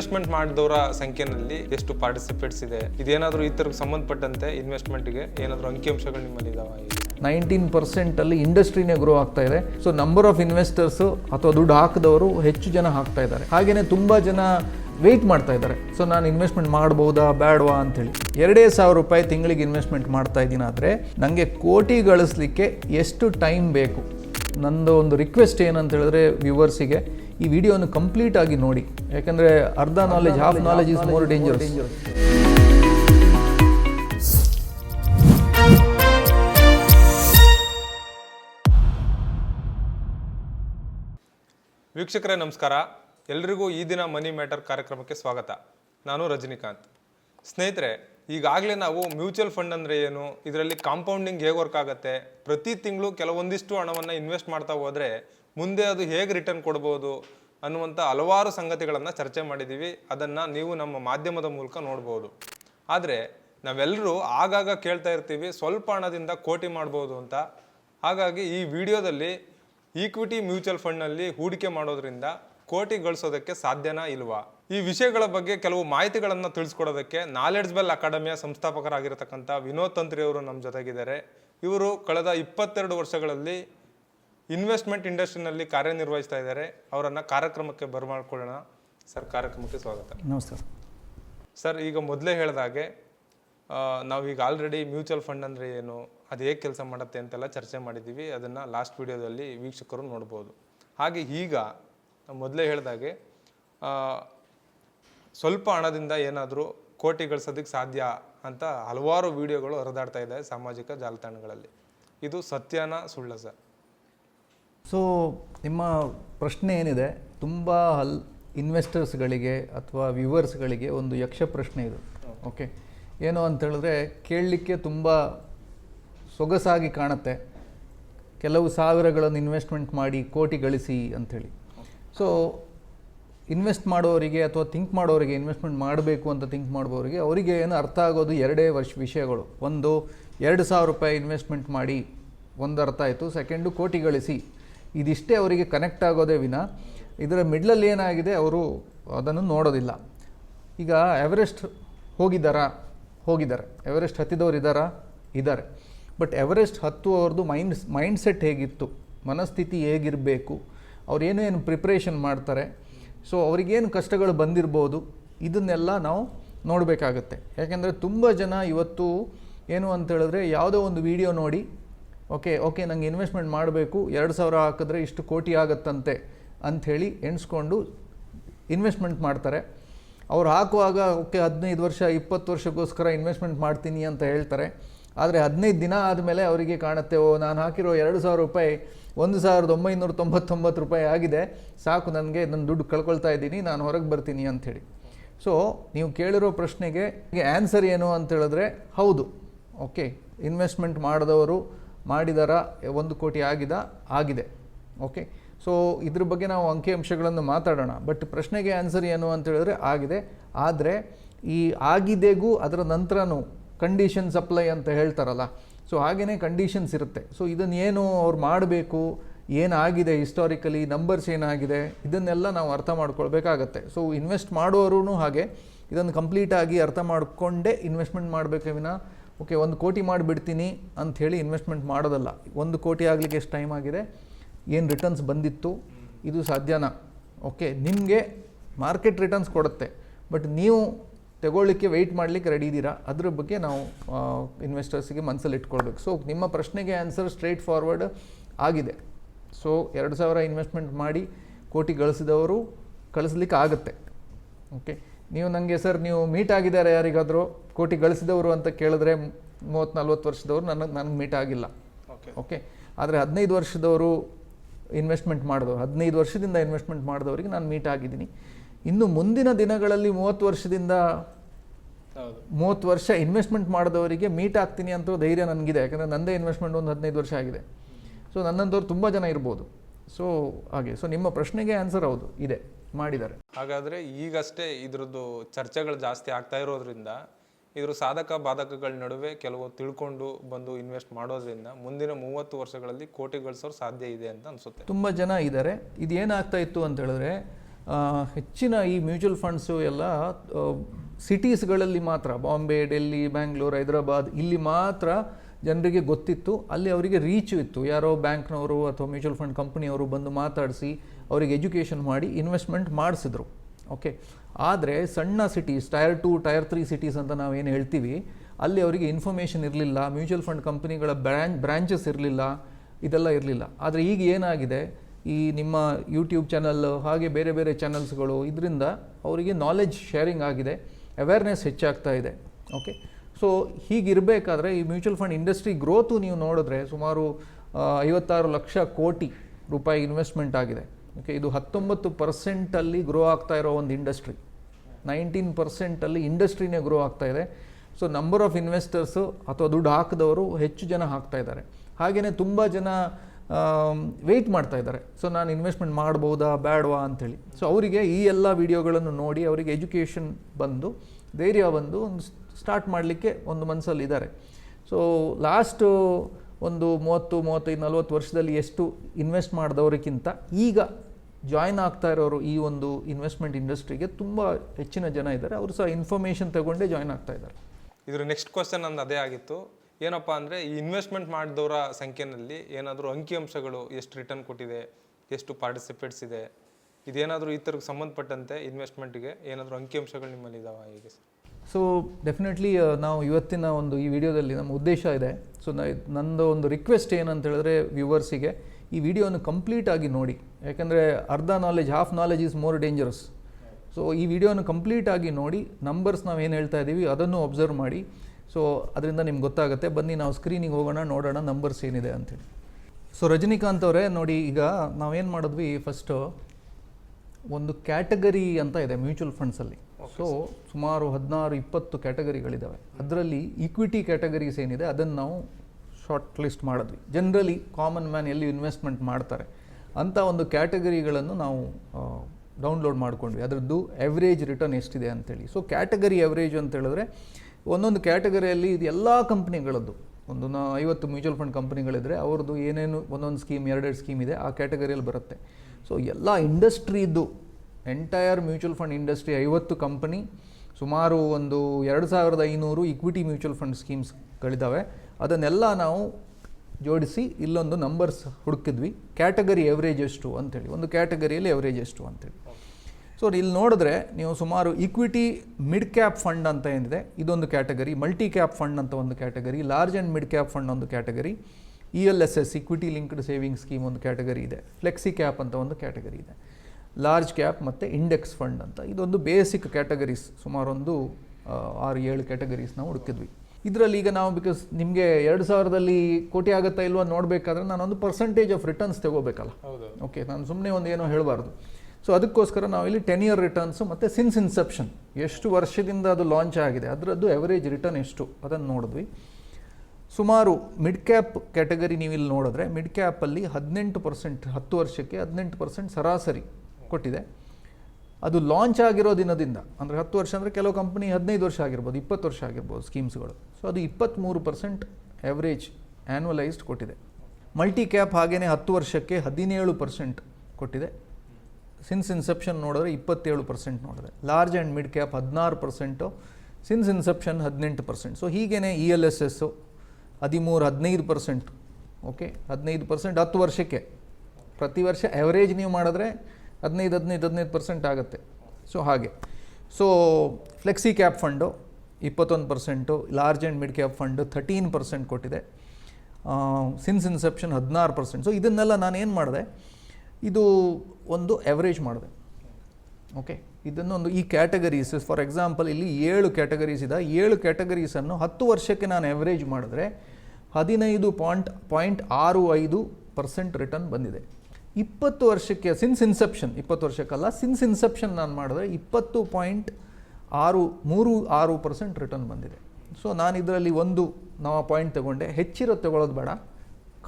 Investment ಮಾಡಿದವರ ಸಂಖ್ಯೆನಲ್ಲಿ ಎಷ್ಟು participates ಇದೆ? ಇದೇನಾದರೂ ಈ ಥರಕ್ಕೆ ಸಂಬಂಧಪಟ್ಟಂತೆ ಇನ್ವೆಸ್ಟ್ಮೆಂಟ್ಗೆ ಏನಾದರೂ ಅಂಕಿಅಂಶಗಳು ನಿಮ್ಮಲ್ಲಿ ಇದಾವೆ? ನೈನ್ಟೀನ್ ಪರ್ಸೆಂಟಲ್ಲಿ ಇಂಡಸ್ಟ್ರಿನೇ ಗ್ರೋ ಆಗ್ತಾ ಇದೆ. ಸೊ ನಂಬರ್ ಆಫ್ ಇನ್ವೆಸ್ಟರ್ಸು ಅಥವಾ ದುಡ್ಡು ಹಾಕಿದವರು ಹೆಚ್ಚು ಜನ ಹಾಕ್ತಾ ಇದ್ದಾರೆ. ಹಾಗೆಯೇ ತುಂಬ ಜನ ವೆಯ್ಟ್ ಮಾಡ್ತಾ ಇದ್ದಾರೆ. ಸೊ ನಾನು ಇನ್ವೆಸ್ಟ್ಮೆಂಟ್ ಮಾಡ್ಬೋದಾ ಬೇಡವಾ ಅಂಥೇಳಿ ಎರಡೇ ಸಾವಿರ ರೂಪಾಯಿ ತಿಂಗಳಿಗೆ ಇನ್ವೆಸ್ಟ್ಮೆಂಟ್ ಮಾಡ್ತಾ ಇದ್ದೀನಿ ಆದರೆ ನನಗೆ ಕೋಟಿ ಗಳಿಸ್ಲಿಕ್ಕೆ ಎಷ್ಟು ಟೈಮ್ ಬೇಕು? ನಂದು ಒಂದು ರಿಕ್ವೆಸ್ಟ್ ಏನಂತ ಹೇಳಿದ್ರೆ ವ್ಯೂವರ್ಸಿಗೆ ಈ ವಿಡಿಯೋನ ಕಂಪ್ಲೀಟ್ ಆಗಿ ನೋಡಿ. ಯಾಕಂದರೆ ಅರ್ಧ knowledge half knowledge is more dangerous ವೀಕ್ಷಕರೇ ನಮಸ್ಕಾರ. ಎಲ್ರಿಗೂ ಈ ದಿನ ಮನಿ ಮ್ಯಾಟರ್ ಕಾರ್ಯಕ್ರಮಕ್ಕೆ ಸ್ವಾಗತ. ನಾನು ರಜನಿಕಾಂತ್. ಸ್ನೇಹಿತರೆ ಈಗಾಗಲೇ ನಾವು ಮ್ಯೂಚುವಲ್ ಫಂಡ್ ಅಂದರೆ ಏನು ಇದರಲ್ಲಿ ಕಾಂಪೌಂಡಿಂಗ್ ಹೇಗೆ ವರ್ಕ್ ಆಗುತ್ತೆ ಪ್ರತಿ ತಿಂಗಳು ಕೆಲವೊಂದಿಷ್ಟು ಹಣವನ್ನು ಇನ್ವೆಸ್ಟ್ ಮಾಡ್ತಾ ಹೋದರೆ ಮುಂದೆ ಅದು ಹೇಗೆ ರಿಟರ್ನ್ ಕೊಡ್ಬೋದು ಅನ್ನುವಂಥ ಹಲವಾರು ಸಂಗತಿಗಳನ್ನು ಚರ್ಚೆ ಮಾಡಿದ್ದೀವಿ. ಅದನ್ನು ನೀವು ನಮ್ಮ ಮಾಧ್ಯಮದ ಮೂಲಕ ನೋಡ್ಬೋದು. ಆದರೆ ನಾವೆಲ್ಲರೂ ಆಗಾಗ ಕೇಳ್ತಾ ಇರ್ತೀವಿ, ಸ್ವಲ್ಪ ಹಣದಿಂದ ಕೋಟಿ ಮಾಡ್ಬೋದು ಅಂತ. ಹಾಗಾಗಿ ಈ ವಿಡಿಯೋದಲ್ಲಿ ಈಕ್ವಿಟಿ ಮ್ಯೂಚುವಲ್ ಫಂಡ್ನಲ್ಲಿ ಹೂಡಿಕೆ ಮಾಡೋದ್ರಿಂದ ಕೋಟಿ ಗಳಿಸೋದಕ್ಕೆ ಸಾಧ್ಯನಾ ಇಲ್ವಾ? ಈ ವಿಷಯಗಳ ಬಗ್ಗೆ ಕೆಲವು ಮಾಹಿತಿಗಳನ್ನು ತಿಳಿಸ್ಕೊಡೋದಕ್ಕೆ ನಾಲೆಡ್ಜ್ ಬೆಲ್ ಅಕಾಡೆಮಿಯ ಸಂಸ್ಥಾಪಕರಾಗಿರತಕ್ಕಂಥ ವಿನೋದ್ ತಂತ್ರಿಯವರು ನಮ್ಮ ಜೊತೆಗಿದ್ದಾರೆ. ಇವರು ಕಳೆದ ಇಪ್ಪತ್ತೆರಡು ವರ್ಷಗಳಲ್ಲಿ ಇನ್ವೆಸ್ಟ್ಮೆಂಟ್ ಇಂಡಸ್ಟ್ರಿನಲ್ಲಿ ಕಾರ್ಯನಿರ್ವಹಿಸ್ತಾ ಇದ್ದಾರೆ. ಅವರನ್ನು ಕಾರ್ಯಕ್ರಮಕ್ಕೆ ಬರಮಾಡ್ಕೊಳ್ಳೋಣ. ಸರ್ ಕಾರ್ಯಕ್ರಮಕ್ಕೆ ಸ್ವಾಗತ. ನಮಸ್ಕಾರ ಸರ್ ಈಗ ಮೊದಲೇ ಹೇಳಿದಾಗೆ ನಾವೀಗ ಆಲ್ರೆಡಿ ಮ್ಯೂಚುವಲ್ ಫಂಡ್ ಅಂದರೆ ಏನು ಅದು ಹೇಗೆ ಕೆಲಸ ಮಾಡುತ್ತೆ ಅಂತೆಲ್ಲ ಚರ್ಚೆ ಮಾಡಿದ್ದೀವಿ. ಅದನ್ನು ಲಾಸ್ಟ್ ವಿಡಿಯೋದಲ್ಲಿ ವೀಕ್ಷಕರು ನೋಡ್ಬೋದು. ಹಾಗೆ ಈಗ ಮೊದಲೇ ಹೇಳಿದಾಗೆ ಸ್ವಲ್ಪ ಹಣದಿಂದ ಏನಾದರೂ ಕೋಟಿ ಗಳಿಸೋದಕ್ಕೆ ಸಾಧ್ಯ ಅಂತ ಹಲವಾರು ವಿಡಿಯೋಗಳು ಹರಿದಾಡ್ತಾ ಇದೆ ಸಾಮಾಜಿಕ ಜಾಲತಾಣಗಳಲ್ಲಿ. ಇದು ಸತ್ಯನ ಸುಳ್ಳ ಸರ್. ಸೊ ನಿಮ್ಮ ಪ್ರಶ್ನೆ ಏನಿದೆ? ತುಂಬ ಹಲ್ ಇನ್ವೆಸ್ಟರ್ಸ್ಗಳಿಗೆ ಅಥವಾ ವ್ಯೂವರ್ಸ್ಗಳಿಗೆ ಒಂದು ಯಕ್ಷ ಪ್ರಶ್ನೆ ಇದು. ಓಕೆ ಏನು ಅಂತ ಹೇಳಿದ್ರೆ, ಕೇಳಲಿಕ್ಕೆ ತುಂಬ ಸೊಗಸಾಗಿ ಕಾಣುತ್ತೆ. ಕೆಲವು ಸಾವಿರಗಳನ್ನು ಇನ್ವೆಸ್ಟ್ಮೆಂಟ್ ಮಾಡಿ ಕೋಟಿ ಗಳಿಸಿ ಅಂಥೇಳಿ. ಸೊ ಇನ್ವೆಸ್ಟ್ ಮಾಡೋರಿಗೆ ಅಥವಾ ಥಿಂಕ್ ಮಾಡೋರಿಗೆ ಇನ್ವೆಸ್ಟ್ಮೆಂಟ್ ಮಾಡಬೇಕು ಅಂತ ಥಿಂಕ್ ಮಾಡುವವರಿಗೆ ಅವರಿಗೆ ಏನು ಅರ್ಥ ಆಗೋದು ಎರಡೇ ವರ್ಷ ವಿಷಯಗಳು. ಒಂದು, ಎರಡು ಸಾವಿರ ರೂಪಾಯಿ ಇನ್ವೆಸ್ಟ್ಮೆಂಟ್ ಮಾಡಿ, ಒಂದು ಅರ್ಥ ಆಯಿತು. ಸೆಕೆಂಡು ಕೋಟಿ ಗಳಿಸಿ. ಇದಿಷ್ಟೇ ಅವರಿಗೆ ಕನೆಕ್ಟ್ ಆಗೋದೇ ವಿನ, ಇದರ ಮಿಡ್ಲಲ್ಲಿ ಏನಾಗಿದೆ ಅವರು ಅದನ್ನು ನೋಡೋದಿಲ್ಲ. ಈಗ ಎವರೆಸ್ಟ್ ಹೋಗಿದ್ದಾರಾ? ಹೋಗಿದ್ದಾರೆ. ಎವರೆಸ್ಟ್ ಹತ್ತಿದವರು ಇದ್ದಾರಾ? ಇದ್ದಾರೆ. ಬಟ್ ಎವರೆಸ್ಟ್ ಹತ್ತುವವ್ರದ್ದು ಮೈಂಡ್ ಮೈಂಡ್ ಸೆಟ್ ಹೇಗಿತ್ತು? ಮನಸ್ಥಿತಿ ಹೇಗಿರಬೇಕು? ಅವ್ರು ಏನೇನು ಏನು ಪ್ರಿಪ್ರೇಷನ್ ಮಾಡ್ತಾರೆ? ಸೊ ಅವ್ರಿಗೇನು ಕಷ್ಟಗಳು ಬಂದಿರ್ಬೋದು? ಇದನ್ನೆಲ್ಲ ನಾವು ನೋಡಬೇಕಾಗತ್ತೆ. ಯಾಕೆಂದರೆ ತುಂಬ ಜನ ಇವತ್ತು ಏನು ಅಂತ ಹೇಳಿದ್ರೆ ಯಾವುದೋ ಒಂದು ವಿಡಿಯೋ ನೋಡಿ ಓಕೆ ಓಕೆ, ನಂಗೆ ಇನ್ವೆಸ್ಟ್ಮೆಂಟ್ ಮಾಡಬೇಕು, ಎರಡು ಸಾವಿರ ಹಾಕಿದ್ರೆ ಇಷ್ಟು ಕೋಟಿ ಆಗತ್ತಂತೆ ಅಂಥೇಳಿ ಎಣಿಸ್ಕೊಂಡು ಇನ್ವೆಸ್ಟ್ಮೆಂಟ್ ಮಾಡ್ತಾರೆ. ಅವ್ರು ಹಾಕುವಾಗ, ಓಕೆ, ಹದಿನೈದು ವರ್ಷ, ಇಪ್ಪತ್ತು ವರ್ಷಕ್ಕೋಸ್ಕರ ಇನ್ವೆಸ್ಟ್ಮೆಂಟ್ ಮಾಡ್ತೀನಿ ಅಂತ ಹೇಳ್ತಾರೆ. ಆದರೆ ಹದಿನೈದು ದಿನ ಆದಮೇಲೆ ಅವರಿಗೆ ಕಾಣುತ್ತೆ, ಓ, ನಾನು ಹಾಕಿರೋ ಎರಡು ಸಾವಿರ ರೂಪಾಯಿ, ಒಂದು ಸಾವಿರದ ಒಂಬೈನೂರ ತೊಂಬತ್ತೊಂಬತ್ತು ರೂಪಾಯಿ ಆಗಿದೆ. ಸಾಕು, ನನಗೆ ನನ್ನ ದುಡ್ಡು ಕಳ್ಕೊಳ್ತಾ ಇದ್ದೀನಿ, ನಾನು ಹೊರಗೆ ಬರ್ತೀನಿ ಅಂಥೇಳಿ. ಸೊ ನೀವು ಕೇಳಿರೋ ಪ್ರಶ್ನೆಗೆ ಆನ್ಸರ್ ಏನು ಅಂತ ಹೇಳಿದ್ರೆ ಹೌದು. ಓಕೆ, ಇನ್ವೆಸ್ಟ್ಮೆಂಟ್ ಮಾಡಿದವರು ಮಾಡಿದಾರ ಒಂದು ಕೋಟಿ ಆಗಿದ, ಆಗಿದೆ. ಓಕೆ ಸೊ ಇದ್ರ ಬಗ್ಗೆ ನಾವು ಅಂಕಿಅಂಶಗಳನ್ನು ಮಾತಾಡೋಣ. ಬಟ್ ಪ್ರಶ್ನೆಗೆ ಆನ್ಸರ್ ಏನು ಅಂತ ಹೇಳಿದ್ರೆ ಆಗಿದೆ. ಆದರೆ ಈ ಆಗಿದೆಗೂ ಅದರ ನಂತರನೂ ಕಂಡೀಷನ್ ಸಪ್ಲೈ ಅಂತ ಹೇಳ್ತಾರಲ್ಲ. ಸೊ ಹಾಗೆಯೇ ಕಂಡೀಷನ್ಸ್ ಇರುತ್ತೆ. ಸೊ ಇದನ್ನೇನು ಅವ್ರು ಮಾಡಬೇಕು? ಏನಾಗಿದೆ ಹಿಸ್ಟಾರಿಕಲಿ ನಂಬರ್ಸ್ ಏನಾಗಿದೆ? ಇದನ್ನೆಲ್ಲ ನಾವು ಅರ್ಥ ಮಾಡ್ಕೊಳ್ಬೇಕಾಗತ್ತೆ. ಸೊ ಇನ್ವೆಸ್ಟ್ ಮಾಡೋರು ಹಾಗೆ. ಇದನ್ನು ಕಂಪ್ಲೀಟಾಗಿ ಅರ್ಥ ಮಾಡಿಕೊಂಡೇ ಇನ್ವೆಸ್ಟ್ಮೆಂಟ್ ಮಾಡಬೇಕೇ ವಿನ ಓಕೆ, ಒಂದು ಕೋಟಿ ಮಾಡಿಬಿಡ್ತೀನಿ ಅಂಥೇಳಿ ಇನ್ವೆಸ್ಟ್ಮೆಂಟ್ ಮಾಡೋದಲ್ಲ. ಒಂದು ಕೋಟಿ ಆಗಲಿಕ್ಕೆ ಎಷ್ಟು ಟೈಮ್ ಆಗಿದೆ? ಏನು ರಿಟರ್ನ್ಸ್ ಬಂದಿತ್ತು? ಇದು ಸಾಧ್ಯನಾ? ಓಕೆ, ನಿಮಗೆ ಮಾರ್ಕೆಟ್ ರಿಟರ್ನ್ಸ್ ಕೊಡುತ್ತೆ. ಬಟ್ ನೀವು ತಗೊಳ್ಳಿಕ್ಕೆ ವೆಯ್ಟ್ ಮಾಡಲಿಕ್ಕೆ ರೆಡಿ ಇದ್ದೀರಾ? ಅದ್ರ ಬಗ್ಗೆ ನಾವು ಇನ್ವೆಸ್ಟರ್ಸಿಗೆ ಮನಸ್ಸಲ್ಲಿ ಇಟ್ಕೊಳ್ಬೇಕು. ಸೊ ನಿಮ್ಮ ಪ್ರಶ್ನೆಗೆ ಆನ್ಸರ್ ಸ್ಟ್ರೈಟ್ ಫಾರ್ವರ್ಡ್ ಆಗಿದೆ. ಸೊ ಎರಡು ಸಾವಿರ ಇನ್ವೆಸ್ಟ್ಮೆಂಟ್ ಮಾಡಿ ಕೋಟಿ ಗಳಿಸಿದವರು ಕಳಿಸ್ಲಿಕ್ಕೆ ಆಗುತ್ತೆ. ಓಕೆ ನೀವು ನನಗೆ ಸರ್ ನೀವು ಮೀಟ್ ಆಗಿದ್ದಾರೆ ಯಾರಿಗಾದರೂ? ಕೋಟಿ ಗಳಿಸಿದವರು ಅಂತ ಕೇಳಿದ್ರೆ ಮೂವತ್ತು ನಲ್ವತ್ತು ವರ್ಷದವರು ನನಗೆ ನನಗೆ ಮೀಟ್ ಆಗಿಲ್ಲ ಓಕೆ ಓಕೆ ಆದರೆ ಹದಿನೈದು ವರ್ಷದವರು ಇನ್ವೆಸ್ಟ್ಮೆಂಟ್ ಮಾಡಿದವರು. ಹದಿನೈದು ವರ್ಷದಿಂದ ಇನ್ವೆಸ್ಟ್ಮೆಂಟ್ ಮಾಡಿದವರಿಗೆ ನಾನು ಮೀಟ್ ಆಗಿದ್ದೀನಿ ಇನ್ನು ಮುಂದಿನ ದಿನಗಳಲ್ಲಿ ಮೂವತ್ತು ವರ್ಷದಿಂದ ಮೂವತ್ತು ವರ್ಷ ಇನ್ವೆಸ್ಟ್ಮೆಂಟ್ ಮಾಡಿದವರಿಗೆ ಮೀಟ್ ಆಗ್ತೀನಿ ಅಂತ ಧೈರ್ಯ ನನಗಿದೆ. ಯಾಕಂದರೆ ನಂದೇ ಇನ್ವೆಸ್ಟ್ಮೆಂಟ್ ಒಂದು ಹದಿನೈದು ವರ್ಷ ಆಗಿದೆ. ಸೊ ನನ್ನಂಥವ್ರು ತುಂಬ ಜನ ಇರ್ಬೋದು. ಸೊ ಹಾಗೆ. ಸೊ ನಿಮ್ಮ ಪ್ರಶ್ನೆಗೆ ಆನ್ಸರ್ ಹೌದು. ಇದೆ. ಮಾಡಿದ್ದಾರೆ. ಹಾಗಾದ್ರೆ ಈಗಷ್ಟೇ ಇದ್ರದ್ದು ಚರ್ಚೆಗಳು ಜಾಸ್ತಿ ಆಗ್ತಾ ಇರೋದ್ರಿಂದ ಇದ್ರ ಸಾಧಕ ಬಾಧಕಗಳ ನಡುವೆ ಕೆಲವು ತಿಳ್ಕೊಂಡು ಬಂದು ಇನ್ವೆಸ್ಟ್ ಮಾಡೋದ್ರಿಂದ ಮುಂದಿನ ಮೂವತ್ತು ವರ್ಷಗಳಲ್ಲಿ ಕೋಟಿ ಗಳಿಸೋರು ಸಾಧ್ಯ ಇದೆ ಅಂತ ಅನ್ಸುತ್ತೆ. ತುಂಬ ಜನ ಇದ್ದಾರೆ ಇದು ಏನಾಗ್ತಾ ಇತ್ತು ಅಂತ ಹೇಳಿದ್ರೆ ಹೆಚ್ಚಿನ ಈ ಮ್ಯೂಚುವಲ್ ಫಂಡ್ಸು ಎಲ್ಲ ಸಿಟೀಸ್ಗಳಲ್ಲಿ ಮಾತ್ರ ಬಾಂಬೆ ಡೆಲ್ಲಿ ಬ್ಯಾಂಗ್ಳೂರ್ ಹೈದರಾಬಾದ್ ಇಲ್ಲಿ ಮಾತ್ರ ಜನರಿಗೆ ಗೊತ್ತಿತ್ತು. ಅಲ್ಲಿ ಅವರಿಗೆ ರೀಚ್ ಇತ್ತು. ಯಾರೋ ಬ್ಯಾಂಕ್ನವರು ಅಥವಾ ಮ್ಯೂಚುವಲ್ ಫಂಡ್ ಕಂಪ್ನಿಯವರು ಬಂದು ಮಾತಾಡಿಸಿ ಅವರಿಗೆ ಎಜುಕೇಷನ್ ಮಾಡಿ ಇನ್ವೆಸ್ಟ್ಮೆಂಟ್ ಮಾಡಿಸಿದ್ರು. ಓಕೆ ಆದರೆ ಸಣ್ಣ cities tier two tier three cities ಅಂತ ನಾವು ಏನು ಹೇಳ್ತೀವಿ, ಅಲ್ಲಿ ಅವರಿಗೆ ಇನ್ಫಾರ್ಮೇಷನ್ ಇರಲಿಲ್ಲ ಮ್ಯೂಚುವಲ್ ಫಂಡ್ ಕಂಪನಿಗಳ ಬ್ರ್ಯಾಂಚ್ ಬ್ರ್ಯಾಂಚಸ್ ಇರಲಿಲ್ಲ, ಇದೆಲ್ಲ ಇರಲಿಲ್ಲ. ಆದರೆ ಈಗ ಏನಾಗಿದೆ, ಈ ನಿಮ್ಮ ಯೂಟ್ಯೂಬ್ ಚಾನಲ್ ಹಾಗೆ ಬೇರೆ ಬೇರೆ ಚಾನಲ್ಸ್ಗಳು ಇದರಿಂದ ಅವರಿಗೆ ನಾಲೆಜ್ ಶೇರಿಂಗ್ ಆಗಿದೆ ಅವೇರ್ನೆಸ್ ಹೆಚ್ಚಾಗ್ತಾ ಇದೆ. ಓಕೆ ಸೊ ಹೀಗಿರಬೇಕಾದ್ರೆ ಈ ಮ್ಯೂಚುವಲ್ ಫಂಡ್ ಇಂಡಸ್ಟ್ರಿ ಗ್ರೋತು ನೀವು ನೋಡಿದ್ರೆ ಸುಮಾರು ಐವತ್ತಾರು ಲಕ್ಷ ಕೋಟಿ ರೂಪಾಯಿ ಇನ್ವೆಸ್ಟ್ಮೆಂಟ್ ಆಗಿದೆ. ಓಕೆ ಇದು ಹತ್ತೊಂಬತ್ತು ಪರ್ಸೆಂಟಲ್ಲಿ ಗ್ರೋ ಆಗ್ತಾ ಇರೋ ಒಂದು ಇಂಡಸ್ಟ್ರಿ ನೈನ್ಟೀನ್ ಪರ್ಸೆಂಟಲ್ಲಿ ಇಂಡಸ್ಟ್ರಿನೇ ಗ್ರೋ ಆಗ್ತಾ ಇದೆ. ಸೊ ನಂಬರ್ ಆಫ್ ಇನ್ವೆಸ್ಟರ್ಸು ಅಥವಾ ದುಡ್ಡು ಹಾಕಿದವರು ಹೆಚ್ಚು ಜನ ಹಾಕ್ತಾ ಇದ್ದಾರೆ. ಹಾಗೆಯೇ ತುಂಬ ಜನ ವೆಯ್ಟ್ ಮಾಡ್ತಾ ಇದ್ದಾರೆ. ಸೊ ನಾನು ಇನ್ವೆಸ್ಟ್ಮೆಂಟ್ ಮಾಡ್ಬೋದಾ ಬೇಡವಾ ಅಂಥೇಳಿ. ಸೊ ಅವರಿಗೆ ಈ ಎಲ್ಲ ವಿಡಿಯೋಗಳನ್ನು ನೋಡಿ ಅವರಿಗೆ ಎಜುಕೇಷನ್ ಬಂದು, ಧೈರ್ಯ ಬಂದು ಒಂದು ಸ್ಟಾರ್ಟ್ ಮಾಡಲಿಕ್ಕೆ ಒಂದು ಮನಸ್ಸಲ್ಲಿ ಇದ್ದಾರೆ ಸೊ ಲಾಸ್ಟು ಒಂದು ಮೂವತ್ತು, ಮೂವತ್ತೈದು, ನಲ್ವತ್ತು ವರ್ಷದಲ್ಲಿ ಎಷ್ಟು ಇನ್ವೆಸ್ಟ್ ಮಾಡಿದವರಿಗಿಂತ ಈಗ ಜಾಯ್ನ್ ಆಗ್ತಾ ಇರೋರು ಈ ಒಂದು ಇನ್ವೆಸ್ಟ್ಮೆಂಟ್ ಇಂಡಸ್ಟ್ರಿಗೆ ತುಂಬ ಹೆಚ್ಚಿನ ಜನ ಇದ್ದಾರೆ. ಅವರು ಸಹ ಇನ್ಫಾರ್ಮೇಷನ್ ತಗೊಂಡೇ ಜಾಯ್ನ್ ಆಗ್ತಾ ಇದ್ದಾರೆ. ಇದ್ರ ನೆಕ್ಸ್ಟ್ ಕ್ವಶನ್ ನಂದು ಅದೇ ಆಗಿತ್ತು. ಏನಪ್ಪ ಅಂದರೆ ಈ ಇನ್ವೆಸ್ಟ್ಮೆಂಟ್ ಮಾಡಿದವರ ಸಂಖ್ಯೆನಲ್ಲಿ ಏನಾದರೂ ಅಂಕಿಅಂಶಗಳು ಎಷ್ಟು ರಿಟರ್ನ್ ಕೊಟ್ಟಿದೆ, ಎಷ್ಟು ಪಾರ್ಟಿಸಿಪೇಟ್ಸ್ ಇದೆ, ಇದೇನಾದರೂ ಈ ಥರಕ್ಕೆ ಸಂಬಂಧಪಟ್ಟಂತೆ ಇನ್ವೆಸ್ಟ್ಮೆಂಟ್ಗೆ ಏನಾದರೂ ಅಂಕಿಅಂಶಗಳು ನಿಮ್ಮಲ್ಲಿ ಇದಾವೆ ಹೇಗೆ ಸರ್ ಸೊ ಡೆಫಿನೆಟ್ಲಿ ನಾವು ಇವತ್ತಿನ ಒಂದು ಈ ವಿಡಿಯೋದಲ್ಲಿ ನಮ್ಮ ಉದ್ದೇಶ ಇದೆ. ಸೊ ನಂದು ಒಂದು ರಿಕ್ವೆಸ್ಟ್ ಏನಂತ ಹೇಳಿದ್ರೆ ವ್ಯೂವರ್ಸಿಗೆ ಈ ವಿಡಿಯೋನ ಕಂಪ್ಲೀಟ್ ಆಗಿ ನೋಡಿ. ಯಾಕಂದರೆ ಅರ್ಧ knowledge half knowledge is more dangerous so ಈ ವಿಡಿಯೋನ ಕಂಪ್ಲೀಟ್ ಆಗಿ ನೋಡಿ ನಂಬರ್ಸ್ ನಾವು ಏನು ಹೇಳ್ತಾ ಇದ್ದೀವಿ ಅದನ್ನು ಅಬ್ಸರ್ವ್ ಮಾಡಿ. ಸೊ ಅದರಿಂದ ನಿಮ್ಗೆ ಗೊತ್ತಾಗುತ್ತೆ. ಬನ್ನಿ, ನಾವು ಸ್ಕ್ರೀನಿಗೆ ಹೋಗೋಣ, ನೋಡೋಣ ನಂಬರ್ಸ್ ಏನಿದೆ ಅಂತೇಳಿ. ಸೊ ರಜನಿಕಾಂತ್ ಅವರೇ, ನೋಡಿ, ಈಗ ನಾವೇನು ಮಾಡಿದ್ವಿ ಫಸ್ಟು ಒಂದು ಕ್ಯಾಟಗರಿ ಅಂತ ಇದೆ ಮ್ಯೂಚುವಲ್ ಫಂಡ್ಸಲ್ಲಿ ಸೊ ಸುಮಾರು ಹದಿನಾರು ಇಪ್ಪತ್ತು ಕ್ಯಾಟಗರಿಗಳಿದ್ದಾವೆ ಅದರಲ್ಲಿ ಈಕ್ವಿಟಿ ಕ್ಯಾಟಗರೀಸ್ ಏನಿದೆ ಅದನ್ನು ನಾವು ಶಾರ್ಟ್ ಲಿಸ್ಟ್ ಮಾಡಿದ್ವಿ. ಜನರಲಿ ಕಾಮನ್ ಮ್ಯಾನ್ ಎಲ್ಲಿ ಇನ್ವೆಸ್ಟ್ಮೆಂಟ್ ಮಾಡ್ತಾರೆ? ಅಂಥ ಒಂದು ಕ್ಯಾಟಗರಿಗಳನ್ನು ನಾವು ಡೌನ್ಲೋಡ್ ಮಾಡ್ಕೊಂಡ್ವಿ. ಅದರದ್ದು ಎವ್ರೇಜ್ ರಿಟರ್ನ್ ಎಷ್ಟಿದೆ ಅಂತೇಳಿ. ಸೊ ಕ್ಯಾಟಗರಿ ಎವ್ರೇಜ್ ಅಂತ ಹೇಳಿದ್ರೆ ಒಂದೊಂದು ಕ್ಯಾಟಗರಿಯಲ್ಲಿ ಇದು ಎಲ್ಲ ಕಂಪ್ನಿಗಳದ್ದು ಒಂದು ನಾ ಐವತ್ತು ಮ್ಯೂಚುವಲ್ ಫಂಡ್ ಕಂಪ್ನಿಗಳಿದ್ರೆ ಅವ್ರದ್ದು ಏನೇನು ಒಂದೊಂದು ಸ್ಕೀಮ್ ಎರಡೆರಡು ಸ್ಕೀಮ್ ಇದೆ ಆ ಕ್ಯಾಟಗರಿಯಲ್ಲಿ ಬರುತ್ತೆ. ಸೊ ಎಲ್ಲ ಇಂಡಸ್ಟ್ರಿದು ಎಂಟೈರ್ ಮ್ಯೂಚುವಲ್ ಫಂಡ್ ಇಂಡಸ್ಟ್ರಿ ಐವತ್ತು ಕಂಪನಿ ಸುಮಾರು ಒಂದು ಎರಡು ಸಾವಿರದ ಐನೂರು ಇಕ್ವಿಟಿ ಮ್ಯೂಚುವಲ್ ಫಂಡ್ ಸ್ಕೀಮ್ಸ್ಗಳಿದ್ದಾವೆ ಅದನ್ನೆಲ್ಲ ನಾವು ಜೋಡಿಸಿ ಇಲ್ಲೊಂದು ನಂಬರ್ಸ್ ಹುಡುಕಿದ್ವಿ. ಕ್ಯಾಟಗರಿ ಎವರೇಜ್ ಎಷ್ಟು ಅಂತೇಳಿ. ಒಂದು ಕ್ಯಾಟಗರಿಯಲ್ಲಿ ಎವರೇಜ್ ಎಷ್ಟು ಅಂತೇಳಿ. ಸೊ ಇಲ್ಲಿ ನೋಡಿದ್ರೆ ನೀವು ಸುಮಾರು ಇಕ್ವಿಟಿ ಮಿಡ್ ಕ್ಯಾಪ್ ಫಂಡ್ ಅಂತ ಏನಿದೆ, ಇದೊಂದು ಕ್ಯಾಟಗರಿ ಮಲ್ಟಿ ಕ್ಯಾಪ್ ಫಂಡ್ ಅಂತ ಒಂದು category large and mid cap fund ಒಂದು category E L S S equity linked saving scheme ಒಂದು ಕ್ಯಾಟಗರಿ ಇದೆ ಫ್ಲೆಕ್ಸಿ ಕ್ಯಾಪ್ ಅಂತ ಒಂದು ಕ್ಯಾಟಗರಿ ಇದೆ. ಲಾರ್ಜ್ ಕ್ಯಾಪ್ ಮತ್ತು ಇಂಡೆಕ್ಸ್ ಫಂಡ್ ಅಂತ. ಇದೊಂದು ಬೇಸಿಕ್ ಕ್ಯಾಟಗರೀಸ್ ಸುಮಾರೊಂದು ಆರು ಏಳು ಕ್ಯಾಟಗರೀಸ್ ನಾವು ಹುಡುಕಿದ್ವಿ. ಇದರಲ್ಲಿ ಈಗ ನಾವು ಬಿಕಾಸ್ ನಿಮಗೆ ಎರಡು ಸಾವಿರದಲ್ಲಿ ಕೋಟಿ ಆಗುತ್ತಾ ಇಲ್ವಾ ನೋಡಬೇಕಾದ್ರೆ ನಾನೊಂದು ಪರ್ಸೆಂಟೇಜ್ ಆಫ್ ರಿಟರ್ನ್ಸ್ ತಗೋಬೇಕಲ್ಲ. ಹೌದು. ಓಕೆ ನಾನು ಸುಮ್ಮನೆ ಒಂದು ಏನೋ ಹೇಳಬಾರ್ದು. ಸೊ ಅದಕ್ಕೋಸ್ಕರ ಇಲ್ಲಿ ಟೆನ್ ಇಯರ್ ರಿಟರ್ನ್ಸು ಮತ್ತು ಸಿನ್ಸ್ ಇನ್ಸೆಪ್ಷನ್ ಎಷ್ಟು ವರ್ಷದಿಂದ ಅದು ಲಾಂಚ್ ಆಗಿದೆ ಅದರದ್ದು ಎವರೇಜ್ ರಿಟರ್ನ್ ಎಷ್ಟು ಅದನ್ನು ನೋಡಿದ್ವಿ. ಸುಮಾರು ಮಿಡ್ ಕ್ಯಾಪ್ ಕ್ಯಾಟಗರಿ ನೀವು ಇಲ್ಲಿ ನೋಡಿದ್ರೆ ಮಿಡ್ ಕ್ಯಾಪಲ್ಲಿ ಹದಿನೆಂಟು ಪರ್ಸೆಂಟ್ ಹತ್ತು ವರ್ಷಕ್ಕೆ ಹದಿನೆಂಟು ಪರ್ಸೆಂಟ್ ಸರಾಸರಿ ಕೊಟ್ಟಿದೆ. ಅದು ಲಾಂಚ್ ಆಗಿರೋ ದಿನದಿಂದ, ಅಂದರೆ ಹತ್ತು ವರ್ಷ ಅಂದರೆ ಕೆಲವು ಕಂಪ್ನಿ ಹದಿನೈದು ವರ್ಷ ಆಗಿರ್ಬೋದು, ಇಪ್ಪತ್ತು ವರ್ಷ ಆಗಿರ್ಬೋದು ಸ್ಕೀಮ್ಸ್ಗಳು ಸೊ ಅದು ಇಪ್ಪತ್ತ್ಮೂರು ಪರ್ಸೆಂಟ್ ಎವ್ರೇಜ್ ಆ್ಯನ್ವಲೈಸ್ಡ್ ಕೊಟ್ಟಿದೆ. ಮಲ್ಟಿ ಕ್ಯಾಪ್ ಹಾಗೆಯೇ ಹತ್ತು ವರ್ಷಕ್ಕೆ ಹದಿನೇಳು ಪರ್ಸೆಂಟ್ ಕೊಟ್ಟಿದೆ. ಸಿನ್ಸ್ ಇನ್ಸೆಪ್ಷನ್ ನೋಡಿದ್ರೆ ಇಪ್ಪತ್ತೇಳು ಪರ್ಸೆಂಟ್ ನೋಡಿದೆ. ಲಾರ್ಜ್ ಆ್ಯಂಡ್ ಮಿಡ್ ಕ್ಯಾಪ್ ಹದಿನಾರು ಪರ್ಸೆಂಟು ಸಿನ್ಸ್ ಇನ್ಸೆಪ್ಷನ್ ಹದಿನೆಂಟು ಪರ್ಸೆಂಟ್ ಸೊ ಹೀಗೇ ಇ ಎಲ್ ಎಸ್ ಎಸ್ಸು ಹದಿಮೂರು, ಹದಿನೈದು ಪರ್ಸೆಂಟ್ ಓಕೆ ಹದಿನೈದು ಪರ್ಸೆಂಟ್ ಹತ್ತು ವರ್ಷಕ್ಕೆ. ಪ್ರತಿ ವರ್ಷ ಎವರೇಜ್ ನೀವು ಮಾಡಿದ್ರೆ ಹದಿನೈದು ಹದಿನೈದು ಹದಿನೈದು ಪರ್ಸೆಂಟ್ ಆಗುತ್ತೆ. ಸೊ ಹಾಗೆ. ಸೊ ಫ್ಲೆಕ್ಸಿ ಕ್ಯಾಪ್ ಫಂಡು ಇಪ್ಪತ್ತೊಂದು percent large and mid cap fund thirteen percent ಕೊಟ್ಟಿದೆ. ಸಿನ್ಸ್ ಇನ್ಸೆಪ್ಷನ್ ಹದಿನಾರು ಪರ್ಸೆಂಟ್ ಸೊ ಇದನ್ನೆಲ್ಲ ನಾನು ಏನು ಮಾಡಿದೆ? ಇದು ಒಂದು ಎವರೇಜ್ ಮಾಡಿದೆ. ಓಕೆ ಇದನ್ನೊಂದು ಈ ಕ್ಯಾಟಗರೀಸ್ ಫಾರ್ ಎಕ್ಸಾಂಪಲ್ ಇಲ್ಲಿ ಏಳು ಕ್ಯಾಟಗರೀಸ್ ಇದೆ. ಏಳು ಕ್ಯಾಟಗರೀಸನ್ನು ಹತ್ತು ವರ್ಷಕ್ಕೆ ನಾನು ಎವರೇಜ್ ಮಾಡಿದ್ರೆ ಹದಿನೈದು ಪಾಯಿಂಟ್ ಪಾಯಿಂಟ್ ಆರು ಐದು ಪರ್ಸೆಂಟ್ ರಿಟರ್ನ್ ಬಂದಿದೆ. ಇಪ್ಪತ್ತು ವರ್ಷಕ್ಕೆ ಸಿನ್ಸ್ ಇನ್ಸೆಪ್ಷನ್ ಇಪ್ಪತ್ತು ವರ್ಷಕ್ಕಲ್ಲ ಸಿನ್ಸ್ ಇನ್ಸೆಪ್ಷನ್ ನಾನು ಮಾಡಿದ್ರೆ ಇಪ್ಪತ್ತು ಪಾಯಿಂಟ್ ಆರು ಮೂರು ಆರು ಪರ್ಸೆಂಟ್ ರಿಟರ್ನ್ ಬಂದಿದೆ. ಸೊ ನಾನು ಇದರಲ್ಲಿ ಒಂದು ನಾವು ಪಾಯಿಂಟ್ ತಗೊಂಡೆ. ಹೆಚ್ಚಿರೋದು ತಗೊಳ್ಳೋದು ಬೇಡ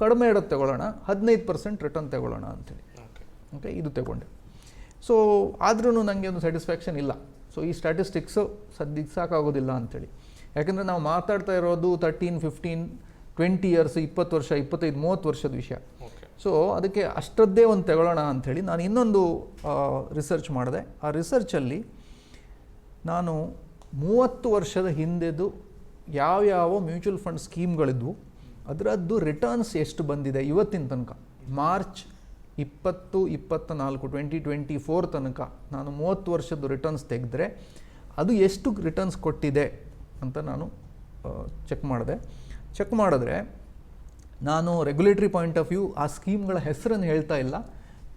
ಕಡಿಮೆ ಇರೋದು ತಗೊಳ್ಳೋಣ ಹದಿನೈದು ಪರ್ಸೆಂಟ್ ರಿಟರ್ನ್ ತಗೊಳ್ಳೋಣ ಅಂತೇಳಿ ಓಕೆ ಓಕೆ ಇದು ತಗೊಂಡೆ. ಸೊ ಆದ್ರೂ ನನಗೆ ಒಂದು ಸ್ಯಾಟಿಸ್ಫ್ಯಾಕ್ಷನ್ ಇಲ್ಲ. ಸೊ ಈ ಸ್ಟ್ಯಾಟಿಸ್ಟಿಕ್ಸು ಸದ್ಯಕ್ಕೆ ಸಾಕಾಗೋದಿಲ್ಲ ಅಂಥೇಳಿ ಯಾಕಂದರೆ ನಾವು ಮಾತಾಡ್ತಾ ಇರೋದು ತರ್ಟೀನ್ ಫಿಫ್ಟೀನ್ ಟ್ವೆಂಟಿ ಇಯರ್ಸ್ ಇಪ್ಪತ್ತು ವರ್ಷ ಇಪ್ಪತ್ತೈದು ಮೂವತ್ತು ವರ್ಷದ ವಿಷಯ. ಸೊ ಅದಕ್ಕೆ ಅಷ್ಟರದ್ದೇ ಒಂದು ತಗೊಳ್ಳೋಣ ಅಂಥೇಳಿ ನಾನು ಇನ್ನೊಂದು ರಿಸರ್ಚ್ ಮಾಡಿದೆ. ಆ ರಿಸರ್ಚಲ್ಲಿ ನಾನು ಮೂವತ್ತು ವರ್ಷದ ಹಿಂದೆದು ಯಾವ್ಯಾವ ಮ್ಯೂಚುವಲ್ ಫಂಡ್ ಸ್ಕೀಮ್ಗಳಿದ್ವು ಅದರದ್ದು ರಿಟರ್ನ್ಸ್ ಎಷ್ಟು ಬಂದಿದೆ ಇವತ್ತಿನ ತನಕ? ಮಾರ್ಚ್ ಇಪ್ಪತ್ತು ಇಪ್ಪತ್ತ ನಾಲ್ಕು ಟ್ವೆಂಟಿ ಟ್ವೆಂಟಿ ಫೋರ್ ತನಕ ನಾನು ಮೂವತ್ತು ವರ್ಷದ ರಿಟರ್ನ್ಸ್ ತೆಗೆದ್ರೆ ಅದು ಎಷ್ಟು ರಿಟರ್ನ್ಸ್ ಕೊಟ್ಟಿದೆ ಅಂತ ನಾನು ಚೆಕ್ ಮಾಡಿದೆ. ಚೆಕ್ ಮಾಡಿದ್ರೆ ನಾನು ರೆಗ್ಯುಲೇಟರಿ ಪಾಯಿಂಟ್ ಆಫ್ ವ್ಯೂ ಆ ಸ್ಕೀಮ್ಗಳ ಹೆಸರನ್ನು ಹೇಳ್ತಾ ಇಲ್ಲ.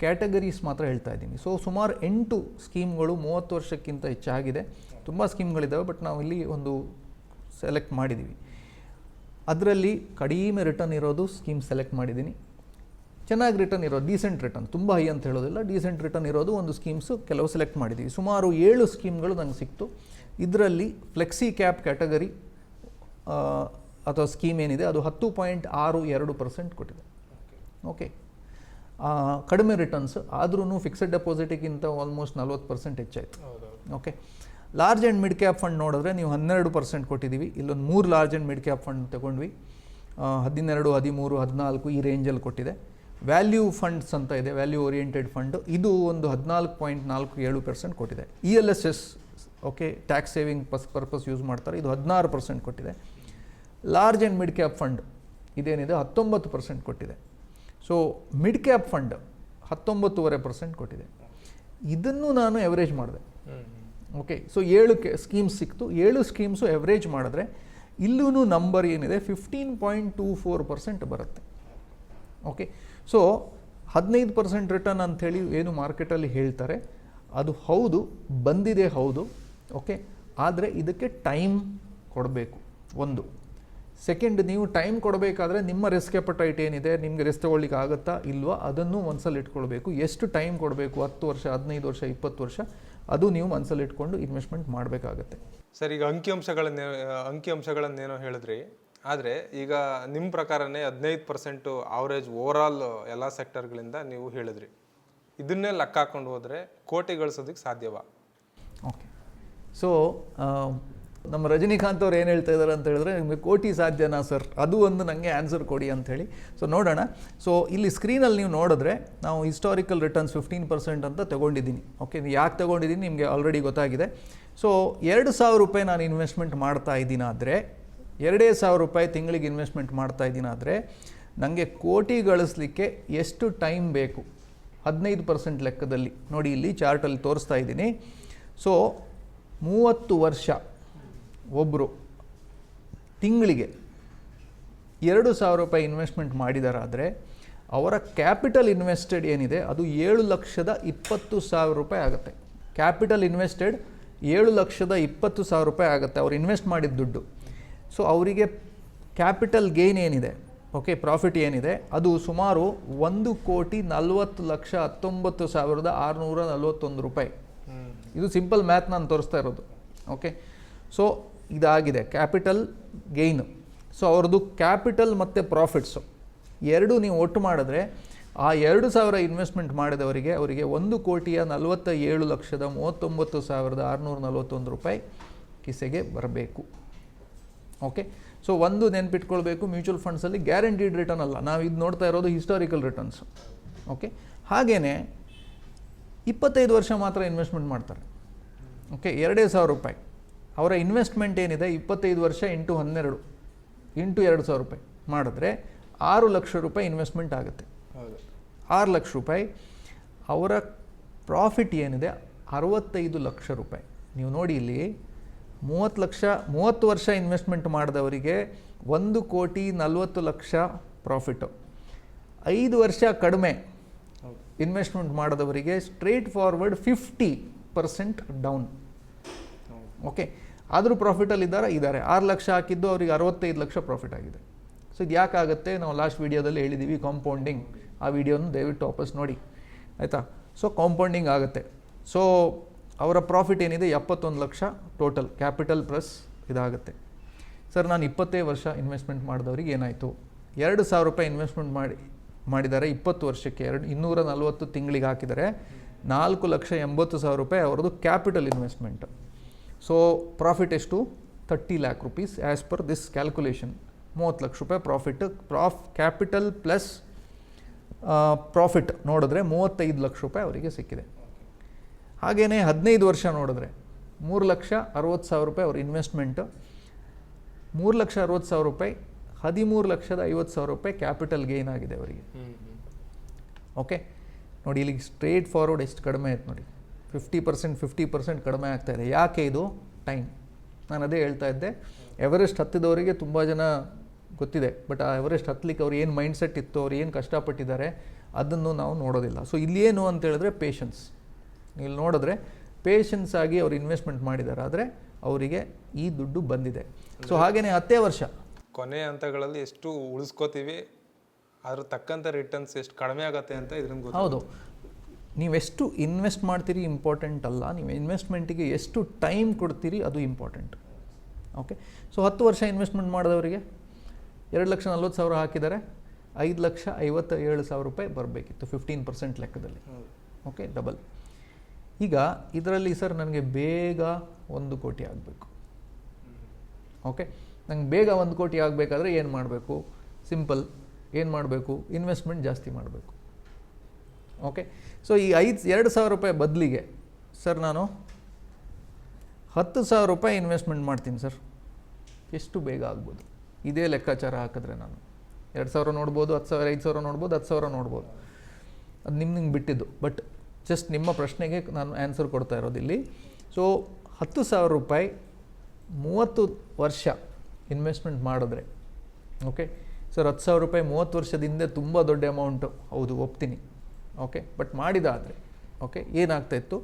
ಕ್ಯಾಟಗರೀಸ್ ಮಾತ್ರ ಹೇಳ್ತಾ ಇದ್ದೀನಿ. ಸೊ ಸುಮಾರು ಎಂಟು ಸ್ಕೀಮ್ಗಳು ಮೂವತ್ತು ವರ್ಷಕ್ಕಿಂತ ಹೆಚ್ಚಾಗಿದೆ. ತುಂಬ ಸ್ಕೀಮ್ಗಳಿದ್ದಾವೆ ಬಟ್ ನಾವು ಇಲ್ಲಿ ಒಂದು ಸೆಲೆಕ್ಟ್ ಮಾಡಿದ್ದೀವಿ ಅದರಲ್ಲಿ ಕಡಿಮೆ ರಿಟರ್ನ್ ಇರೋದು ಸ್ಕೀಮ್ ಸೆಲೆಕ್ಟ್ ಮಾಡಿದ್ದೀನಿ ಚೆನ್ನಾಗಿ ರಿಟರ್ನ್ ಇರೋದು ಡೀಸೆಂಟ್ ರಿಟರ್ನ್ ತುಂಬ ಹೈ ಅಂತ ಹೇಳೋದಿಲ್ಲ. ಡೀಸೆಂಟ್ ರಿಟರ್ನ್ ಇರೋದು ಒಂದು ಸ್ಕೀಮ್ಸು ಕೆಲವು ಸೆಲೆಕ್ಟ್ ಮಾಡಿದ್ದೀವಿ ಸುಮಾರು ಏಳು ಸ್ಕೀಮ್ಗಳು ನಂಗೆ ಸಿಕ್ತು. ಇದರಲ್ಲಿ ಫ್ಲೆಕ್ಸಿ ಕ್ಯಾಪ್ ಕ್ಯಾಟಗರಿ ಅಥವಾ ಸ್ಕೀಮ್ ಏನಿದೆ ಅದು ಹತ್ತು ಪಾಯಿಂಟ್ ಆರು ಎರಡು ಪರ್ಸೆಂಟ್ ಕೊಟ್ಟಿದೆ. ಓಕೆ ಕಡಿಮೆ ರಿಟರ್ನ್ಸ್ ಆದ್ರೂ ಫಿಕ್ಸೆಡ್ ಡೆಪಾಸಿಟಿಗಿಂತ ಆಲ್ಮೋಸ್ಟ್ ನಲ್ವತ್ತು ಪರ್ಸೆಂಟ್ ಹೆಚ್ಚಾಯಿತು. Okay large and mid cap fund ನೋಡಿದ್ರೆ ನೀವು ಹನ್ನೆರಡು ಪರ್ಸೆಂಟ್ ಕೊಟ್ಟಿದ್ದೀವಿ. ಇಲ್ಲೊಂದು ಮೂರು large and mid cap fund ತಗೊಂಡ್ವಿ. ಹದಿನೆರಡು ಹದಿಮೂರು ಹದಿನಾಲ್ಕು ಈ ರೇಂಜಲ್ಲಿ ಕೊಟ್ಟಿದೆ. ವ್ಯಾಲ್ಯೂ ಫಂಡ್ಸ್ ಅಂತ ಇದೆ ವ್ಯಾಲ್ಯೂ ಓರಿಯೆಂಟೆಡ್ ಫಂಡ್ ಇದು ಒಂದು ಹದಿನಾಲ್ಕು ಪಾಯಿಂಟ್ ನಾಲ್ಕು ಏಳು ಪರ್ಸೆಂಟ್ ಕೊಟ್ಟಿದೆ. E L S S okay tax saving pus purpose use ಮಾಡ್ತಾರೆ. ಇದು ಹದಿನಾರು ಪರ್ಸೆಂಟ್ ಕೊಟ್ಟಿದೆ. Large and mid cap fund ಇದೇನಿದೆ ಹತ್ತೊಂಬತ್ತು ಪರ್ಸೆಂಟ್ ಕೊಟ್ಟಿದೆ. ಸೊ ಮಿಡ್ ಕ್ಯಾಪ್ ಫಂಡ್ ಹತ್ತೊಂಬತ್ತೂವರೆ ಪರ್ಸೆಂಟ್ ಕೊಟ್ಟಿದೆ. ಇದನ್ನು ನಾನು ಎವರೇಜ್ ಮಾಡಿದೆ. ಓಕೆ ಸೊ ಏಳು ಕೆ ಸ್ಕೀಮ್ಸ್ ಸಿಕ್ತು. ಏಳು ಸ್ಕೀಮ್ಸು ಎವರೇಜ್ ಮಾಡಿದ್ರೆ ಇಲ್ಲೂ ನಂಬರ್ ಏನಿದೆ fifteen point two four percent ಬರುತ್ತೆ. ಓಕೆ ಸೊ ಹದಿನೈದು ಪರ್ಸೆಂಟ್ ರಿಟರ್ನ್ ಅಂಥೇಳಿ ಏನು ಮಾರ್ಕೆಟಲ್ಲಿ ಹೇಳ್ತಾರೆ ಅದು ಹೌದು ಬಂದಿದೆ ಹೌದು. ಓಕೆ ಆದರೆ ಇದಕ್ಕೆ ಟೈಮ್ ಕೊಡಬೇಕು ಒಂದು. ಸೆಕೆಂಡ್ ನೀವು ಟೈಮ್ ಕೊಡಬೇಕಾದ್ರೆ ನಿಮ್ಮ ರಿಸ್ಕ್ ಎಪಟೈಟ್ ಏನಿದೆ ನಿಮಗೆ ರಿಸ್ಕ್ ತಗೊಳ್ಳಿಕ್ಕೆ ಆಗುತ್ತಾ ಇಲ್ವಾ ಅದನ್ನು ಮನಸ್ಸಲ್ಲಿ ಇಟ್ಕೊಳ್ಬೇಕು. ಎಷ್ಟು ಟೈಮ್ ಕೊಡಬೇಕು? ಹತ್ತು ವರ್ಷ ಹದಿನೈದು ವರ್ಷ ಇಪ್ಪತ್ತು ವರ್ಷ ಅದು ನೀವು ಮನಸ್ಸಲ್ಲಿ ಇಟ್ಕೊಂಡು ಇನ್ವೆಸ್ಟ್ಮೆಂಟ್ ಮಾಡಬೇಕಾಗತ್ತೆ. ಸರ್ ಈಗ ಅಂಕಿಅಂಶಗಳನ್ನೇ ಅಂಕಿಅಂಶಗಳನ್ನೇನೋ ಹೇಳಿದ್ರಿ. ಆದರೆ ಈಗ ನಿಮ್ಮ ಪ್ರಕಾರನೇ ಹದಿನೈದು ಪರ್ಸೆಂಟು ಆವ್ರೇಜ್ ಓವರಾಲ್ ಎಲ್ಲ ಸೆಕ್ಟರ್ಗಳಿಂದ ನೀವು ಹೇಳಿದ್ರಿ. ಇದನ್ನೇ ಲೆಕ್ಕ ಹಾಕೊಂಡು ಹೋದರೆ ಕೋಟಿ ಗಳಿಸೋದಕ್ಕೆ ಸಾಧ್ಯವಾ? ಓಕೆ ಸೊ ನಮ್ಮ ರಜನಿಕಾಂತ್ ಅವ್ರು ಏನು ಹೇಳ್ತಾ ಇದ್ದಾರೆ ಅಂತ ಹೇಳಿದ್ರೆ, ನಿಮಗೆ ಕೋಟಿ ಸಾಧ್ಯನಾ ಸರ್? ಅದು ಒಂದು ನನಗೆ ಆನ್ಸರ್ ಕೊಡಿ ಅಂಥೇಳಿ ಸೊ ನೋಡೋಣ. ಸೊ ಇಲ್ಲಿ ಸ್ಕ್ರೀನಲ್ಲಿ ನೀವು ನೋಡಿದ್ರೆ, ನಾವು ಹಿಸ್ಟಾರಿಕಲ್ ರಿಟರ್ನ್ಸ್ ಫಿಫ್ಟೀನ್ ಪರ್ಸೆಂಟ್ ಅಂತ ತೊಗೊಂಡಿದ್ದೀನಿ. ಓಕೆ ಯಾಕೆ ತೊಗೊಂಡಿದ್ದೀನಿ ನಿಮಗೆ ಆಲ್ರೆಡಿ ಗೊತ್ತಾಗಿದೆ. ಸೊ ಎರಡು ಸಾವಿರ ರೂಪಾಯಿ ನಾನು ಇನ್ವೆಸ್ಟ್ಮೆಂಟ್ ಮಾಡ್ತಾ ಇದ್ದೀನಾದರೆ ಎರಡೇ ಸಾವಿರ ರೂಪಾಯಿ ತಿಂಗಳಿಗೆ ಇನ್ವೆಸ್ಟ್ಮೆಂಟ್ ಮಾಡ್ತಾ ಇದ್ದೀನಾದರೆ ನನಗೆ ಕೋಟಿ ಗಳಿಸ್ಲಿಕ್ಕೆ ಎಷ್ಟು ಟೈಮ್ ಬೇಕು? ಹದಿನೈದು ಪರ್ಸೆಂಟ್ ಲೆಕ್ಕದಲ್ಲಿ. ನೋಡಿ, ಇಲ್ಲಿ ಚಾರ್ಟಲ್ಲಿ ತೋರಿಸ್ತಾ ಇದ್ದೀನಿ. ಸೊ ಮೂವತ್ತು ವರ್ಷ ಒಬ್ಬರು ತಿಂಗಳಿಗೆ ಎರಡು ಸಾವಿರ ರೂಪಾಯಿ ಇನ್ವೆಸ್ಟ್ಮೆಂಟ್ ಮಾಡಿದಾರಾದರೆ ಅವರ ಕ್ಯಾಪಿಟಲ್ ಇನ್ವೆಸ್ಟೆಡ್ ಏನಿದೆ ಅದು ಏಳು ಲಕ್ಷದ ಇಪ್ಪತ್ತು ಸಾವಿರ ರೂಪಾಯಿ ಆಗುತ್ತೆ. ಕ್ಯಾಪಿಟಲ್ ಇನ್ವೆಸ್ಟೆಡ್ ಏಳು ಲಕ್ಷದ ಇಪ್ಪತ್ತು ಸಾವಿರ ರೂಪಾಯಿ ಆಗುತ್ತೆ ಅವ್ರು ಇನ್ವೆಸ್ಟ್ ಮಾಡಿದ ದುಡ್ಡು. ಸೊ ಅವರಿಗೆ ಕ್ಯಾಪಿಟಲ್ ಗೇನ್ ಏನಿದೆ ಓಕೆ ಪ್ರಾಫಿಟ್ ಏನಿದೆ ಅದು ಸುಮಾರು ಒಂದು ಕೋಟಿ ನಲ್ವತ್ತು ಲಕ್ಷ ಹತ್ತೊಂಬತ್ತು ಸಾವಿರದ ಆರುನೂರ ನಲ್ವತ್ತೊಂದು ರೂಪಾಯಿ. ಇದು ಸಿಂಪಲ್ ಮ್ಯಾಥ್ ನಾನು ತೋರಿಸ್ತಾ ಇರೋದು ಓಕೆ ಸೊ ಇದಾಗಿದೆ. ಕ್ಯಾಪಿಟಲ್ ಗೇಯ್ನು ಸೊ ಅವ್ರದ್ದು ಕ್ಯಾಪಿಟಲ್ ಮತ್ತು ಪ್ರಾಫಿಟ್ಸು ಎರಡು ನೀವು ಒಟ್ಟು ಮಾಡಿದ್ರೆ ಆ ಎರಡು ಸಾವಿರ ಇನ್ವೆಸ್ಟ್ಮೆಂಟ್ ಮಾಡಿದವರಿಗೆ ಅವರಿಗೆ ಒಂದು ಕೋಟಿಯ ನಲವತ್ತ ಏಳು ಲಕ್ಷದ ಮೂವತ್ತೊಂಬತ್ತು ಸಾವಿರದ ಆರುನೂರ ನಲವತ್ತೊಂದು ರೂಪಾಯಿ ಕಿಸೆಗೆ ಬರಬೇಕು. ಓಕೆ ಸೊ ಒಂದು ನೆನ್ಪಿಟ್ಕೊಳ್ಬೇಕು ಮ್ಯೂಚುವಲ್ ಫಂಡ್ಸಲ್ಲಿ ಗ್ಯಾರಂಟಿಡ್ ರಿಟರ್ನ್ ಅಲ್ಲ. ನಾವು ಇದು ನೋಡ್ತಾ ಇರೋದು ಹಿಸ್ಟಾರಿಕಲ್ ರಿಟರ್ನ್ಸ್ ಓಕೆ ಹಾಗೆಯೇ ಇಪ್ಪತ್ತೈದು ವರ್ಷ ಮಾತ್ರ ಇನ್ವೆಸ್ಟ್ಮೆಂಟ್ ಮಾಡ್ತಾರೆ. ಓಕೆ ಎರಡೇ ಸಾವಿರ ರೂಪಾಯಿ. ಅವರ ಇನ್ವೆಸ್ಟ್ಮೆಂಟ್ ಏನಿದೆ? ಇಪ್ಪತ್ತೈದು ವರ್ಷ ಇಂಟು ಹನ್ನೆರಡು ಇಂಟು ಎರಡು ಸಾವಿರ ರೂಪಾಯಿ ಮಾಡಿದ್ರೆ ಆರು ಲಕ್ಷ ರೂಪಾಯಿ ಇನ್ವೆಸ್ಟ್ಮೆಂಟ್ ಆಗುತ್ತೆ. ಆರು ಲಕ್ಷ ರೂಪಾಯಿ. ಅವರ ಪ್ರಾಫಿಟ್ ಏನಿದೆ? ಅರವತ್ತೈದು ಲಕ್ಷ ರೂಪಾಯಿ. ನೀವು ನೋಡಿ ಇಲ್ಲಿ ಮೂವತ್ತು ಲಕ್ಷ ಮೂವತ್ತು ವರ್ಷ ಇನ್ವೆಸ್ಟ್ಮೆಂಟ್ ಮಾಡಿದವರಿಗೆ ಒಂದು ಕೋಟಿ ನಲವತ್ತು ಲಕ್ಷ ಪ್ರಾಫಿಟ್ಟು ಐದು ವರ್ಷ ಕಡಿಮೆ ಇನ್ವೆಸ್ಟ್ಮೆಂಟ್ ಮಾಡಿದವರಿಗೆ straightforward fifty percent down. Okay. ಆದರೂ ಪ್ರಾಫಿಟಲ್ಲಿ ಇದ್ದಾರೆ ಇದ್ದಾರೆ. ಆರು ಲಕ್ಷ ಹಾಕಿದ್ದು ಅವರಿಗೆ ಅರವತ್ತೈದು ಲಕ್ಷ ಪ್ರಾಫಿಟ್ ಆಗಿದೆ. ಸೊ ಇದು ಯಾಕಾಗುತ್ತೆ? ನಾವು ಲಾಸ್ಟ್ ವೀಡಿಯೋದಲ್ಲಿ ಹೇಳಿದ್ದೀವಿ ಕಾಂಪೌಂಡಿಂಗ್ ಆ ವಿಡಿಯೋನ ದಯವಿಟ್ಟು ವಾಪಸ್ ನೋಡಿ. ಆಯಿತಾ? ಸೊ ಕಾಂಪೌಂಡಿಂಗ್ ಆಗುತ್ತೆ. ಸೊ ಅವರ ಪ್ರಾಫಿಟ್ ಏನಿದೆ? ಎಪ್ಪತ್ತೊಂದು ಲಕ್ಷ ಟೋಟಲ್ ಕ್ಯಾಪಿಟಲ್ ಪ್ಲಸ್ ಇದಾಗುತ್ತೆ. ಸರ್ ನಾನು ಇಪ್ಪತ್ತೈದು ವರ್ಷ ಇನ್ವೆಸ್ಟ್ಮೆಂಟ್ ಮಾಡಿದವ್ರಿಗೆ ಏನಾಯಿತು? ಎರಡು ಸಾವಿರ ರೂಪಾಯಿ ಇನ್ವೆಸ್ಟ್ಮೆಂಟ್ ಮಾಡಿ, ಮಾಡಿದ್ದಾರೆ ಇಪ್ಪತ್ತು ವರ್ಷಕ್ಕೆ. ಎರಡು, ಇನ್ನೂರ ನಲ್ವತ್ತು ತಿಂಗಳಿಗೆ ಹಾಕಿದರೆ ನಾಲ್ಕು ಲಕ್ಷ ಎಂಬತ್ತು ಸಾವಿರ ರೂಪಾಯಿ ಅವ್ರದ್ದು ಕ್ಯಾಪಿಟಲ್ ಇನ್ವೆಸ್ಟ್ಮೆಂಟ್ ಸೊ ಪ್ರಾಫಿಟ್ ಎಷ್ಟು thirty lakh rupees as per this calculation ಮೂವತ್ತು ಲಕ್ಷ ರೂಪಾಯಿ profit prof capital plus profit ನೋಡಿದ್ರೆ ಮೂವತ್ತೈದು ಲಕ್ಷ ರೂಪಾಯಿ ಅವರಿಗೆ ಸಿಕ್ಕಿದೆ. ಹಾಗೆಯೇ ಹದಿನೈದು ವರ್ಷ ನೋಡಿದ್ರೆ ಮೂರು ಲಕ್ಷ ಅರವತ್ತು ಸಾವಿರ ರೂಪಾಯಿ ಅವ್ರ ಇನ್ವೆಸ್ಟ್ಮೆಂಟು ಮೂರು ಲಕ್ಷ ಅರವತ್ತು ಸಾವಿರ ರೂಪಾಯಿ ಹದಿಮೂರು ಲಕ್ಷದ ಐವತ್ತು ಸಾವಿರ ರೂಪಾಯಿ ಕ್ಯಾಪಿಟಲ್ ಗೇನ್ ಆಗಿದೆ ಅವರಿಗೆ. ಓಕೆ ನೋಡಿ ಇಲ್ಲಿಗೆ ಸ್ಟ್ರೇಟ್ ಫಾರ್ವರ್ಡ್ ಎಷ್ಟು ಕಡಿಮೆ ಆಯ್ತು ನೋಡಿ. ಫಿಫ್ಟಿ ಪರ್ಸೆಂಟ್ ಫಿಫ್ಟಿ ಪರ್ಸೆಂಟ್ ಕಡಿಮೆ ಆಗ್ತಾ ಇದೆ. ಯಾಕೆ ಇದು? ಟೈಮ್ ನಾನು ಅದೇ ಹೇಳ್ತಾ ಇದ್ದೆ. ಎವರೆಸ್ಟ್ ಹತ್ತಿದವರಿಗೆ ತುಂಬ ಜನ ಗೊತ್ತಿದೆ. ಬಟ್ ಆ ಎವರೆಸ್ಟ್ ಹತ್ತಲಿಕ್ಕೆ ಅವ್ರು ಏನು ಮೈಂಡ್ಸೆಟ್ ಇತ್ತು ಅವ್ರು ಏನು ಕಷ್ಟಪಟ್ಟಿದ್ದಾರೆ ಅದನ್ನು ನಾವು ನೋಡೋದಿಲ್ಲ. ಸೊ ಇಲ್ಲೇನು ಏನು ಅಂತ ಹೇಳಿದ್ರೆ ಪೇಷನ್ಸ್ ಇಲ್ಲಿ ನೋಡಿದ್ರೆ ಪೇಷನ್ಸ್ ಆಗಿ ಅವ್ರು ಇನ್ವೆಸ್ಟ್ಮೆಂಟ್ ಮಾಡಿದ್ದಾರೆ. ಆದರೆ ಅವರಿಗೆ ಈ ದುಡ್ಡು ಬಂದಿದೆ. ಸೊ ಹಾಗೆಯೇ ಹತ್ತೇ ವರ್ಷ. ಕೊನೆ ಹಂತಗಳಲ್ಲಿ ಎಷ್ಟು ಉಳಿಸ್ಕೋತೀವಿ ಅದ್ರ ತಕ್ಕಂಥ ರಿಟರ್ನ್ಸ್ ಎಷ್ಟು ಕಡಿಮೆ ಆಗುತ್ತೆ ಅಂತ ಇದ್ರಿಂದ ಗೊತ್ತು ಹೌದು. ನೀವೆಷ್ಟು ಇನ್ವೆಸ್ಟ್ ಮಾಡ್ತೀರಿ ಇಂಪಾರ್ಟೆಂಟ್ ಅಲ್ಲ ನೀವು ಇನ್ವೆಸ್ಟ್ಮೆಂಟಿಗೆ ಎಷ್ಟು ಟೈಮ್ ಕೊಡ್ತೀರಿ ಅದು ಇಂಪಾರ್ಟೆಂಟ್ ಓಕೆ ಸೊ ಹತ್ತು ವರ್ಷ ಇನ್ವೆಸ್ಟ್ಮೆಂಟ್ ಮಾಡಿದವರಿಗೆ ಎರಡು ಲಕ್ಷ ನಲ್ವತ್ತು ಸಾವಿರ ಹಾಕಿದ್ದಾರೆ ಐದು ಲಕ್ಷ ಐವತ್ತ ಏಳು ಸಾವಿರ ರೂಪಾಯಿ ಬರಬೇಕಿತ್ತು ಫಿಫ್ಟೀನ್ ಪರ್ಸೆಂಟ್ ಲೆಕ್ಕದಲ್ಲಿ. ಓಕೆ ಡಬಲ್ ಈಗ ಇದರಲ್ಲಿ ಸರ್ ನನಗೆ ಬೇಗ ಒಂದು ಕೋಟಿ ಆಗಬೇಕು. ಓಕೆ ನಂಗೆ ಬೇಗ ಒಂದು ಕೋಟಿ ಆಗಬೇಕಾದ್ರೆ ಏನು ಮಾಡಬೇಕು? ಸಿಂಪಲ್ ಏನು ಮಾಡಬೇಕು? ಇನ್ವೆಸ್ಟ್ಮೆಂಟ್ ಜಾಸ್ತಿ ಮಾಡಬೇಕು. ಓಕೆ ಸೊ ಈ ಐದು, ಎರಡು ಸಾವಿರ ರೂಪಾಯಿ ಬದಲಿಗೆ ಸರ್ ನಾನು ಹತ್ತು ಸಾವಿರ ರೂಪಾಯಿ ಇನ್ವೆಸ್ಟ್ಮೆಂಟ್ ಮಾಡ್ತೀನಿ ಸರ್ ಎಷ್ಟು ಬೇಗ ಆಗ್ಬೋದು? ಇದೇ ಲೆಕ್ಕಾಚಾರ ಹಾಕಿದ್ರೆ ನಾನು. ಎರಡು ಸಾವಿರ ನೋಡ್ಬೋದು, ಹತ್ತು ಸಾವಿರ, ಐದು ಸಾವಿರ ನೋಡ್ಬೋದು, ಹತ್ತು ಸಾವಿರ ನೋಡ್ಬೋದು. ಅದು ನಿಮ್ಮ ನಿಮ್ಗೆ ಬಿಟ್ಟಿದ್ದು. ಬಟ್ ಜಸ್ಟ್ ನಿಮ್ಮ ಪ್ರಶ್ನೆಗೆ ನಾನು ಆನ್ಸರ್ ಕೊಡ್ತಾ ಇರೋದು ಇಲ್ಲಿ. ಸೊ ಹತ್ತು ಸಾವಿರ ರೂಪಾಯಿ ಮೂವತ್ತು ವರ್ಷ ಇನ್ವೆಸ್ಟ್ಮೆಂಟ್ ಮಾಡಿದ್ರೆ ಓಕೆ ಸರ್ ಹತ್ತು ಸಾವಿರ ರೂಪಾಯಿ ಮೂವತ್ತು ವರ್ಷದಿಂದ ತುಂಬ ದೊಡ್ಡ ಅಮೌಂಟು ಹೌದು, ಒಪ್ತೀನಿ. ಓಕೆ ಬಟ್ ಮಾಡಿದಾದರೆ ಓಕೆ ಏನಾಗ್ತಾ ಇತ್ತು?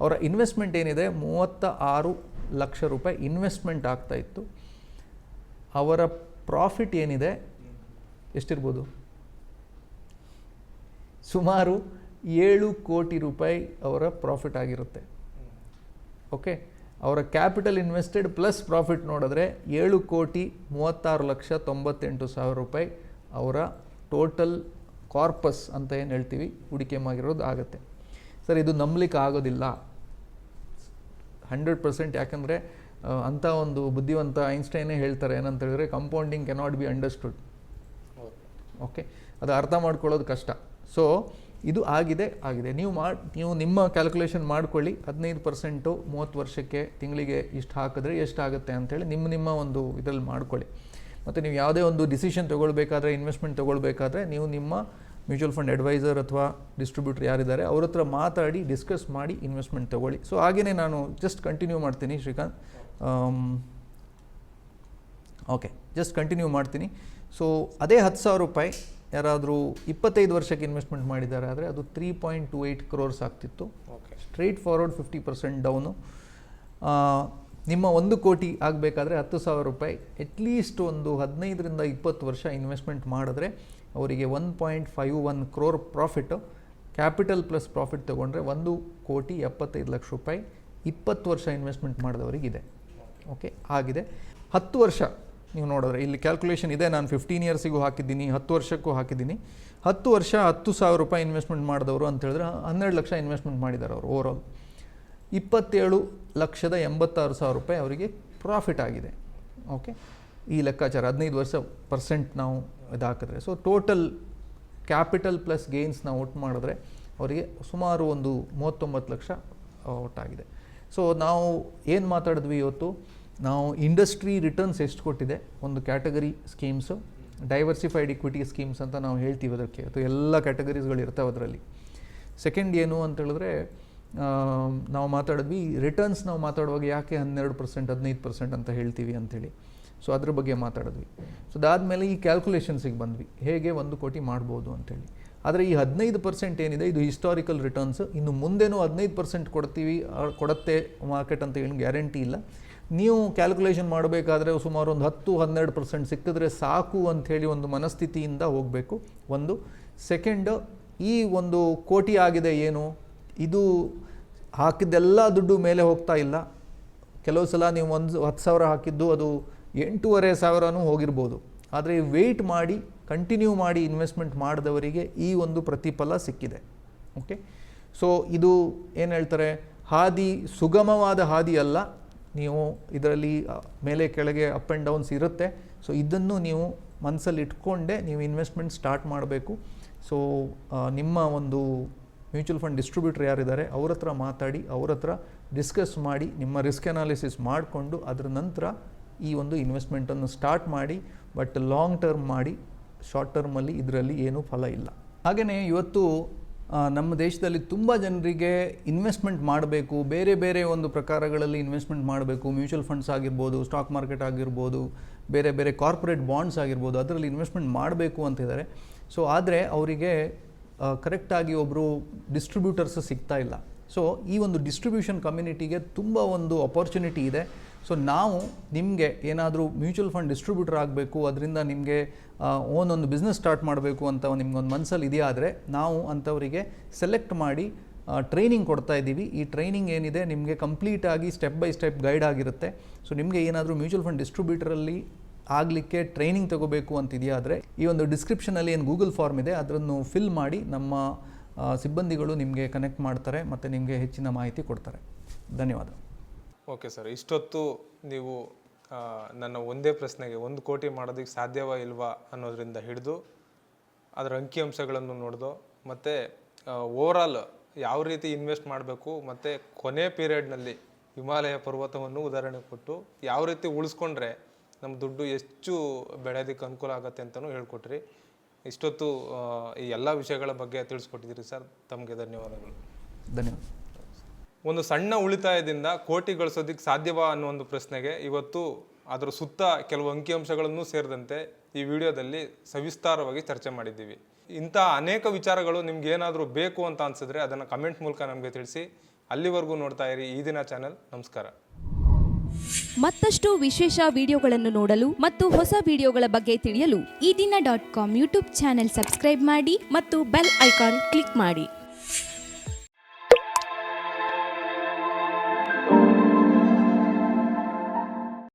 ಅವರ ಇನ್ವೆಸ್ಟ್ಮೆಂಟ್ ಏನಿದೆ? ಮೂವತ್ತ ಆರು ಲಕ್ಷ ರೂಪಾಯಿ ಇನ್ವೆಸ್ಟ್ಮೆಂಟ್ ಆಗ್ತಾ ಇತ್ತು. ಅವರ ಪ್ರಾಫಿಟ್ ಏನಿದೆ? ಎಷ್ಟಿರ್ಬೋದು? ಸುಮಾರು ಏಳು ಕೋಟಿ ರೂಪಾಯಿ ಅವರ ಪ್ರಾಫಿಟ್ ಆಗಿರುತ್ತೆ. ಓಕೆ ಅವರ ಕ್ಯಾಪಿಟಲ್ ಇನ್ವೆಸ್ಟೆಡ್ ಪ್ಲಸ್ ಪ್ರಾಫಿಟ್ ನೋಡಿದ್ರೆ ಏಳು ಕೋಟಿ ಮೂವತ್ತಾರು ಲಕ್ಷ ತೊಂಬತ್ತೆಂಟು ಸಾವಿರ ರೂಪಾಯಿ ಅವರ ಟೋಟಲ್ ಕಾರ್ಪಸ್ ಅಂತ ಏನು ಹೇಳ್ತೀವಿ? ಹೂಡಿಕೆ ಮಾಡಿರೋದು ಆಗುತ್ತೆ. ಸರ್, ಇದು ನಂಬಲಿಕ್ಕೆ ಆಗೋದಿಲ್ಲ. ಹಂಡ್ರೆಡ್ ಪರ್ಸೆಂಟ್ ಯಾಕಂದರೆ ಅಂಥ ಒಂದು ಬುದ್ಧಿವಂತ ಐನ್ಸ್ಟೈನೇ ಹೇಳ್ತಾರೆ. ಏನಂತ ಹೇಳಿದ್ರೆ compounding cannot be understood okay? ಅದು ಅರ್ಥ ಮಾಡ್ಕೊಳ್ಳೋದು ಕಷ್ಟ. ಸೊ ಇದು ಆಗಿದೆ ಆಗಿದೆ. ನೀವು ಮಾಡಿ ನೀವು ನಿಮ್ಮ ಕ್ಯಾಲ್ಕುಲೇಷನ್ ಮಾಡ್ಕೊಳ್ಳಿ. ಹದಿನೈದು ಪರ್ಸೆಂಟು ಮೂವತ್ತು ವರ್ಷಕ್ಕೆ ತಿಂಗಳಿಗೆ ಇಷ್ಟು ಹಾಕಿದ್ರೆ ಎಷ್ಟಾಗುತ್ತೆ ಅಂತೇಳಿ ನಿಮ್ಮ ನಿಮ್ಮ ಒಂದು ಇದರಲ್ಲಿ ಮಾಡ್ಕೊಳ್ಳಿ. ಮತ್ತು ನೀವು ಯಾವುದೇ ಒಂದು ಡಿಸಿಷನ್ ತೊಗೊಳ್ಬೇಕಾದ್ರೆ ಇನ್ವೆಸ್ಟ್ಮೆಂಟ್ ತೊಗೊಳ್ಬೇಕಾದ್ರೆ ನೀವು ನಿಮ್ಮ ಮ್ಯೂಚುವಲ್ ಫಂಡ್ ಅಡ್ವೈಸರ್ ಅಥವಾ ಡಿಸ್ಟ್ರಿಬ್ಯೂಟರ್ ಯಾರಿದ್ದಾರೆ ಅವ್ರ ಹತ್ರ ಮಾತಾಡಿ ಡಿಸ್ಕಸ್ ಮಾಡಿ ಇನ್ವೆಸ್ಟ್ಮೆಂಟ್ ತೊಗೊಳ್ಳಿ. ಸೊ ಹಾಗೆಯೇ ನಾನು ಜಸ್ಟ್ ಕಂಟಿನ್ಯೂ ಮಾಡ್ತೀನಿ ಶ್ರೀಕಾಂತ್. ಓಕೆ ಜಸ್ಟ್ ಕಂಟಿನ್ಯೂ ಮಾಡ್ತೀನಿ. ಸೊ ಅದೇ ಹತ್ತು ಸಾವಿರ ರೂಪಾಯಿ ಯಾರಾದರೂ ಇಪ್ಪತ್ತೈದು ವರ್ಷಕ್ಕೆ ಇನ್ವೆಸ್ಟ್ಮೆಂಟ್ ಮಾಡಿದ್ದಾರೆ ಆದರೆ ಅದು three point two eight crores ಆಗ್ತಿತ್ತು. Okay straightforward fifty percent down ನಿಮ್ಮ ಒಂದು ಕೋಟಿ ಆಗಬೇಕಾದ್ರೆ ಹತ್ತು ಸಾವಿರ ರೂಪಾಯಿ ಅಟ್ಲೀಸ್ಟ್ ಒಂದು ಹದಿನೈದರಿಂದ ಇಪ್ಪತ್ತು ವರ್ಷ ಇನ್ವೆಸ್ಟ್ಮೆಂಟ್ ಮಾಡಿದ್ರೆ ಅವರಿಗೆ one point five one crore profit capital plus profit ತೊಗೊಂಡ್ರೆ ಒಂದು ಕೋಟಿ ಎಪ್ಪತ್ತೈದು ಲಕ್ಷ ರೂಪಾಯಿ ಇಪ್ಪತ್ತು ವರ್ಷ ಇನ್ವೆಸ್ಟ್ಮೆಂಟ್ ಮಾಡಿದವರಿಗಿದೆ. ಓಕೆ ಆಗಿದೆ. ಹತ್ತು ವರ್ಷ, ನೀವು ನೋಡಿದ್ರೆ, ಇಲ್ಲಿ ಕ್ಯಾಲ್ಕುಲೇಷನ್ ಇದೆ, ನಾನು ಫಿಫ್ಟೀನ್ ಇಯರ್ಸಿಗೂ ಹಾಕಿದ್ದೀನಿ, ಹತ್ತು ವರ್ಷಕ್ಕೂ ಹಾಕಿದ್ದೀನಿ. ಹತ್ತು ವರ್ಷ ಹತ್ತು ಸಾವಿರ ರೂಪಾಯಿ ಇನ್ವೆಸ್ಟ್ಮೆಂಟ್ ಮಾಡಿದವರು ಅಂತ ಹೇಳಿದ್ರೆ ಹನ್ನೆರಡು ಲಕ್ಷ ಇನ್ವೆಸ್ಟ್ಮೆಂಟ್ ಮಾಡಿದ್ದಾರೆ ಅವರು ಓವರಾಲ್ ಇಪ್ಪತ್ತೇಳು ಲಕ್ಷದ ಎಂಬತ್ತಾರು ಸಾವಿರ ರೂಪಾಯಿ ಅವರಿಗೆ ಪ್ರಾಫಿಟ್ ಆಗಿದೆ. ಓಕೆ ಈ ಲೆಕ್ಕಾಚಾರ, ಹದಿನೈದು ವರ್ಷ ಪರ್ಸೆಂಟ್ ನಾವು ಇದು ಹಾಕಿದ್ರೆ ಸೊ ಟೋಟಲ್ ಕ್ಯಾಪಿಟಲ್ ಪ್ಲಸ್ ಗೇನ್ಸ್ನ ಔಟ್ ಮಾಡಿದ್ರೆ ಅವರಿಗೆ ಸುಮಾರು ಒಂದು ಮೂವತ್ತೊಂಬತ್ತು ಲಕ್ಷ ಔಟ್ ಒಟ್ಟಾಗಿದೆ. ಸೊ ನಾವು ಏನು ಮಾತಾಡಿದ್ವಿ ಇವತ್ತು? ನಾವು ಇಂಡಸ್ಟ್ರಿ ರಿಟರ್ನ್ಸ್ ಎಷ್ಟು ಕೊಟ್ಟಿದೆ? ಒಂದು category schemes diversified equity schemes ಅಂತ ನಾವು ಹೇಳ್ತೀವಿ ಅದಕ್ಕೆ. ಅಥವಾ ಎಲ್ಲ ಕ್ಯಾಟಗರೀಸ್ಗಳು ಇರ್ತವೆ ಅದರಲ್ಲಿ. ಸೆಕೆಂಡ್ ಏನು ಅಂತ ಹೇಳಿದ್ರೆ ನಾವು ಮಾತಾಡಿದ್ವಿ ರಿಟರ್ನ್ಸ್ ನಾವು ಮಾತಾಡುವಾಗ ಯಾಕೆ ಹನ್ನೆರಡು ಪರ್ಸೆಂಟ್ ಹದಿನೈದು ಪರ್ಸೆಂಟ್ ಅಂತ ಹೇಳ್ತೀವಿ ಅಂಥೇಳಿ ಸೊ ಅದ್ರ ಬಗ್ಗೆ ಮಾತಾಡಿದ್ವಿ. ಸೊ ಅದಾದಮೇಲೆ ಈ ಕ್ಯಾಲ್ಕುಲೇಷನ್ಸಿಗೆ ಬಂದ್ವಿ. ಹೇಗೆ ಒಂದು ಕೋಟಿ ಮಾಡ್ಬೋದು ಅಂತೇಳಿ. ಆದರೆ ಈ ಹದಿನೈದು ಪರ್ಸೆಂಟ್ ಏನಿದೆ, ಇದು ಹಿಸ್ಟಾರಿಕಲ್ ರಿಟರ್ನ್ಸ್ ಇನ್ನು ಮುಂದೇನೂ ಹದಿನೈದು ಪರ್ಸೆಂಟ್ ಕೊಡ್ತೀವಿ ಕೊಡತ್ತೆ ಮಾರ್ಕೆಟ್ ಅಂತ ಏನು ಗ್ಯಾರಂಟಿ ಇಲ್ಲ. ನೀವು ಕ್ಯಾಲ್ಕುಲೇಷನ್ ಮಾಡಬೇಕಾದ್ರೆ ಸುಮಾರು ಒಂದು ಹತ್ತು, ಹನ್ನೆರಡು ಪರ್ಸೆಂಟ್ ಸಿಕ್ಕಿದ್ರೆ ಸಾಕು ಅಂಥೇಳಿ ಒಂದು ಮನಸ್ಥಿತಿಯಿಂದ ಹೋಗಬೇಕು. ಒಂದು. ಸೆಕೆಂಡ್ ಈ ಒಂದು ಕೋಟಿ ಆಗಿದೆ ಏನು? ಇದು ಹಾಕಿದ್ದೆಲ್ಲ ದುಡ್ಡು ಮೇಲೆ ಹೋಗ್ತಾ ಇಲ್ಲ. ಕೆಲವು ಸಲ ನೀವು ಒಂದು ಹತ್ತು ಸಾವಿರ ಹಾಕಿದ್ದು ಅದು ಎಂಟೂವರೆ ಸಾವಿರನೂ ಹೋಗಿರ್ಬೋದು. ಆದರೆ ವೆಯ್ಟ್ ಮಾಡಿ ಕಂಟಿನ್ಯೂ ಮಾಡಿ ಇನ್ವೆಸ್ಟ್ಮೆಂಟ್ ಮಾಡಿದವರಿಗೆ ಈ ಒಂದು ಪ್ರತಿಫಲ ಸಿಕ್ಕಿದೆ. ಓಕೆ ಸೊ ಇದು ಏನು ಹೇಳ್ತಾರೆ? ಹಾದಿ ಸುಗಮವಾದ ಹಾದಿ ಅಲ್ಲ. ನೀವು ಇದರಲ್ಲಿ ಮೇಲೆ ಕೆಳಗೆ ಅಪ್ ಆ್ಯಂಡ್ ಡೌನ್ಸ್ ಇರುತ್ತೆ. ಸೊ ಇದನ್ನು ನೀವು ಮನಸ್ಸಲ್ಲಿ ಇಟ್ಕೊಂಡೇ ನೀವು ಇನ್ವೆಸ್ಟ್ಮೆಂಟ್ ಸ್ಟಾರ್ಟ್ ಮಾಡಬೇಕು. ಸೊ ನಿಮ್ಮ ಒಂದು ಮ್ಯೂಚುವಲ್ ಫಂಡ್ ಡಿಸ್ಟ್ರಿಬ್ಯೂಟರ್ ಯಾರಿದ್ದಾರೆ, ಅವ್ರ ಹತ್ರ ಮಾತಾಡಿ, ಅವ್ರ ಡಿಸ್ಕಸ್ ಮಾಡಿ, ನಿಮ್ಮ ರಿಸ್ಕ್ ಅನಾಲಿಸಿಸ್ ಮಾಡಿಕೊಂಡು, ಅದರ ನಂತರ ಈ ಒಂದು ಇನ್ವೆಸ್ಟ್ಮೆಂಟನ್ನು ಸ್ಟಾರ್ಟ್ ಮಾಡಿ ಬಟ್ ಲಾಂಗ್ ಟರ್ಮ್ ಮಾಡಿ ಶಾರ್ಟ್ ಟರ್ಮಲ್ಲಿ ಇದರಲ್ಲಿ ಏನೂ ಫಲ ಇಲ್ಲ. ಹಾಗೆಯೇ ಇವತ್ತು ನಮ್ಮ ದೇಶದಲ್ಲಿ ತುಂಬ ಜನರಿಗೆ ಇನ್ವೆಸ್ಟ್ಮೆಂಟ್ ಮಾಡಬೇಕು, ಬೇರೆ ಬೇರೆ ಒಂದು ಪ್ರಕಾರಗಳಲ್ಲಿ ಇನ್ವೆಸ್ಟ್ಮೆಂಟ್ ಮಾಡಬೇಕು ಮ್ಯೂಚುವಲ್ ಫಂಡ್ಸ್ ಆಗಿರ್ಬೋದು ಸ್ಟಾಕ್ ಮಾರ್ಕೆಟ್ ಆಗಿರ್ಬೋದು, ಬೇರೆ ಬೇರೆ ಕಾರ್ಪೊರೇಟ್ ಬಾಂಡ್ಸ್ ಆಗಿರ್ಬೋದು, ಅದರಲ್ಲಿ ಇನ್ವೆಸ್ಟ್ಮೆಂಟ್ ಮಾಡಬೇಕು ಅಂತಿದ್ದಾರೆ ಸೊ ಆದರೆ ಅವರಿಗೆ ಕರೆಕ್ಟಾಗಿ ಒಬ್ಬರು ಡಿಸ್ಟ್ರಿಬ್ಯೂಟರ್ಸ್ ಸಿಗ್ತಾ ಇಲ್ಲ. ಸೊ ಈ ಒಂದು ಡಿಸ್ಟ್ರಿಬ್ಯೂಷನ್ ಕಮ್ಯುನಿಟಿಗೆ ತುಂಬ ಒಂದು ಅಪರ್ಚುನಿಟಿ ಇದೆ. ಸೊ ನಾವು ನಿಮಗೆ ಏನಾದರೂ ಮ್ಯೂಚುವಲ್ ಫಂಡ್ ಡಿಸ್ಟ್ರಿಬ್ಯೂಟರ್ ಆಗಬೇಕು, ಅದರಿಂದ ನಿಮಗೆ ಓನ್ ಒಂದು ಬಿಸ್ನೆಸ್ ಸ್ಟಾರ್ಟ್ ಮಾಡಬೇಕು ಅಂತ ನಿಮ್ಗೊಂದು ಮನಸ್ಸಲ್ಲಿ ಇದೆಯಾದರೆ ನಾವು ಅಂಥವರಿಗೆ ಸೆಲೆಕ್ಟ್ ಮಾಡಿ ಟ್ರೈನಿಂಗ್ ಕೊಡ್ತಾ ಇದ್ದೀವಿ. ಈ ಟ್ರೈನಿಂಗ್ ಏನಿದೆ ನಿಮಗೆ ಕಂಪ್ಲೀಟಾಗಿ ಸ್ಟೆಪ್ ಬೈ ಸ್ಟೆಪ್ ಗೈಡ್ ಆಗಿರುತ್ತೆ. ಸೊ ನಿಮಗೆ ಏನಾದರೂ ಮ್ಯೂಚುವಲ್ ಫಂಡ್ ಡಿಸ್ಟ್ರಿಬ್ಯೂಟರಲ್ಲಿ ಆಗಲಿಕ್ಕೆ ಟ್ರೈನಿಂಗ್ ತಗೋಬೇಕು ಅಂತಿದೆಯಾ ಆದರೆ, ಈ ಒಂದು ಡಿಸ್ಕ್ರಿಪ್ಷನಲ್ಲಿ ಏನು ಗೂಗಲ್ ಫಾರ್ಮ್ ಇದೆ ಅದನ್ನು ಫಿಲ್ ಮಾಡಿ ನಮ್ಮ ಸಿಬ್ಬಂದಿಗಳು ನಿಮಗೆ ಕನೆಕ್ಟ್ ಮಾಡ್ತಾರೆ ಮತ್ತು ನಿಮಗೆ ಹೆಚ್ಚಿನ ಮಾಹಿತಿ ಕೊಡ್ತಾರೆ. ಧನ್ಯವಾದ. ಓಕೆ ಸರ್ ಇಷ್ಟೊತ್ತು ನೀವು ನನ್ನ ಒಂದೇ ಪ್ರಶ್ನೆಗೆ ಒಂದು ಕೋಟಿ ಮಾಡೋದಕ್ಕೆ ಸಾಧ್ಯವಾ ಇಲ್ವಾ ಅನ್ನೋದರಿಂದ ಹಿಡಿದು ಅದರ ಅಂಕಿಅಂಶಗಳನ್ನು ನೋಡಿದೋ, ಮತ್ತು ಓವರಾಲ್ ಯಾವ ರೀತಿ ಇನ್ವೆಸ್ಟ್ ಮಾಡಬೇಕು, ಮತ್ತು ಕೊನೆ ಪೀರಿಯಡ್ನಲ್ಲಿ ಹಿಮಾಲಯ ಪರ್ವತವನ್ನು ಉದಾಹರಣೆ ಕೊಟ್ಟು ಯಾವ ರೀತಿ ಉಳಿಸ್ಕೊಂಡ್ರೆ ನಮ್ಮ ದುಡ್ಡು ಹೆಚ್ಚು ಬೆಳೆಯೋದಕ್ಕೆ ಅನುಕೂಲ ಆಗುತ್ತೆ ಅಂತಲೂ ಹೇಳ್ಕೊಟ್ರಿ. ಇಷ್ಟೊತ್ತು ಈ ಎಲ್ಲ ವಿಷಯಗಳ ಬಗ್ಗೆ ತಿಳಿಸ್ಕೊಟ್ಟಿದ್ದೀರಿ, ಸರ್. ತಮಗೆ ಧನ್ಯವಾದಗಳು. ಧನ್ಯವಾದ. ಒಂದು ಸಣ್ಣ ಉಳಿತಾಯದಿಂದ ಕೋಟಿ ಗಳಿಸೋದಕ್ಕೆ ಸಾಧ್ಯವಾ ಅನ್ನೋ ಒಂದು ಪ್ರಶ್ನೆಗೆ ಇವತ್ತು ಅದರ ಸುತ್ತ ಕೆಲವು ಅಂಕಿಅಂಶಗಳನ್ನು ಸೇರಿದಂತೆ ಈ ವಿಡಿಯೋದಲ್ಲಿ ಸವಿಸ್ತಾರವಾಗಿ ಚರ್ಚೆ ಮಾಡಿದ್ದೀವಿ. ಇಂಥ ಅನೇಕ ವಿಚಾರಗಳು ನಿಮ್ಗೆ ಏನಾದರೂ ಬೇಕು ಅಂತ ಅನ್ಸಿದ್ರೆ ಅದನ್ನು ಕಮೆಂಟ್ ಮೂಲಕ ನಮಗೆ ತಿಳಿಸಿ. ಅಲ್ಲಿವರೆಗೂ ನೋಡ್ತಾ ಇರಿ ಈ ದಿನ ಚಾನೆಲ್. ನಮಸ್ಕಾರ. ಮತ್ತಷ್ಟು ವಿಶೇಷ ವಿಡಿಯೋಗಳನ್ನು ನೋಡಲು ಮತ್ತು ಹೊಸ ವಿಡಿಯೋಗಳ ಬಗ್ಗೆ ತಿಳಿಯಲು ಈ ದಿನ dot com YouTube channel subscribe ಮಾಡಿ ಮತ್ತು ಬೆಲ್ ಐಕಾನ್ ಕ್ಲಿಕ್ ಮಾಡಿ.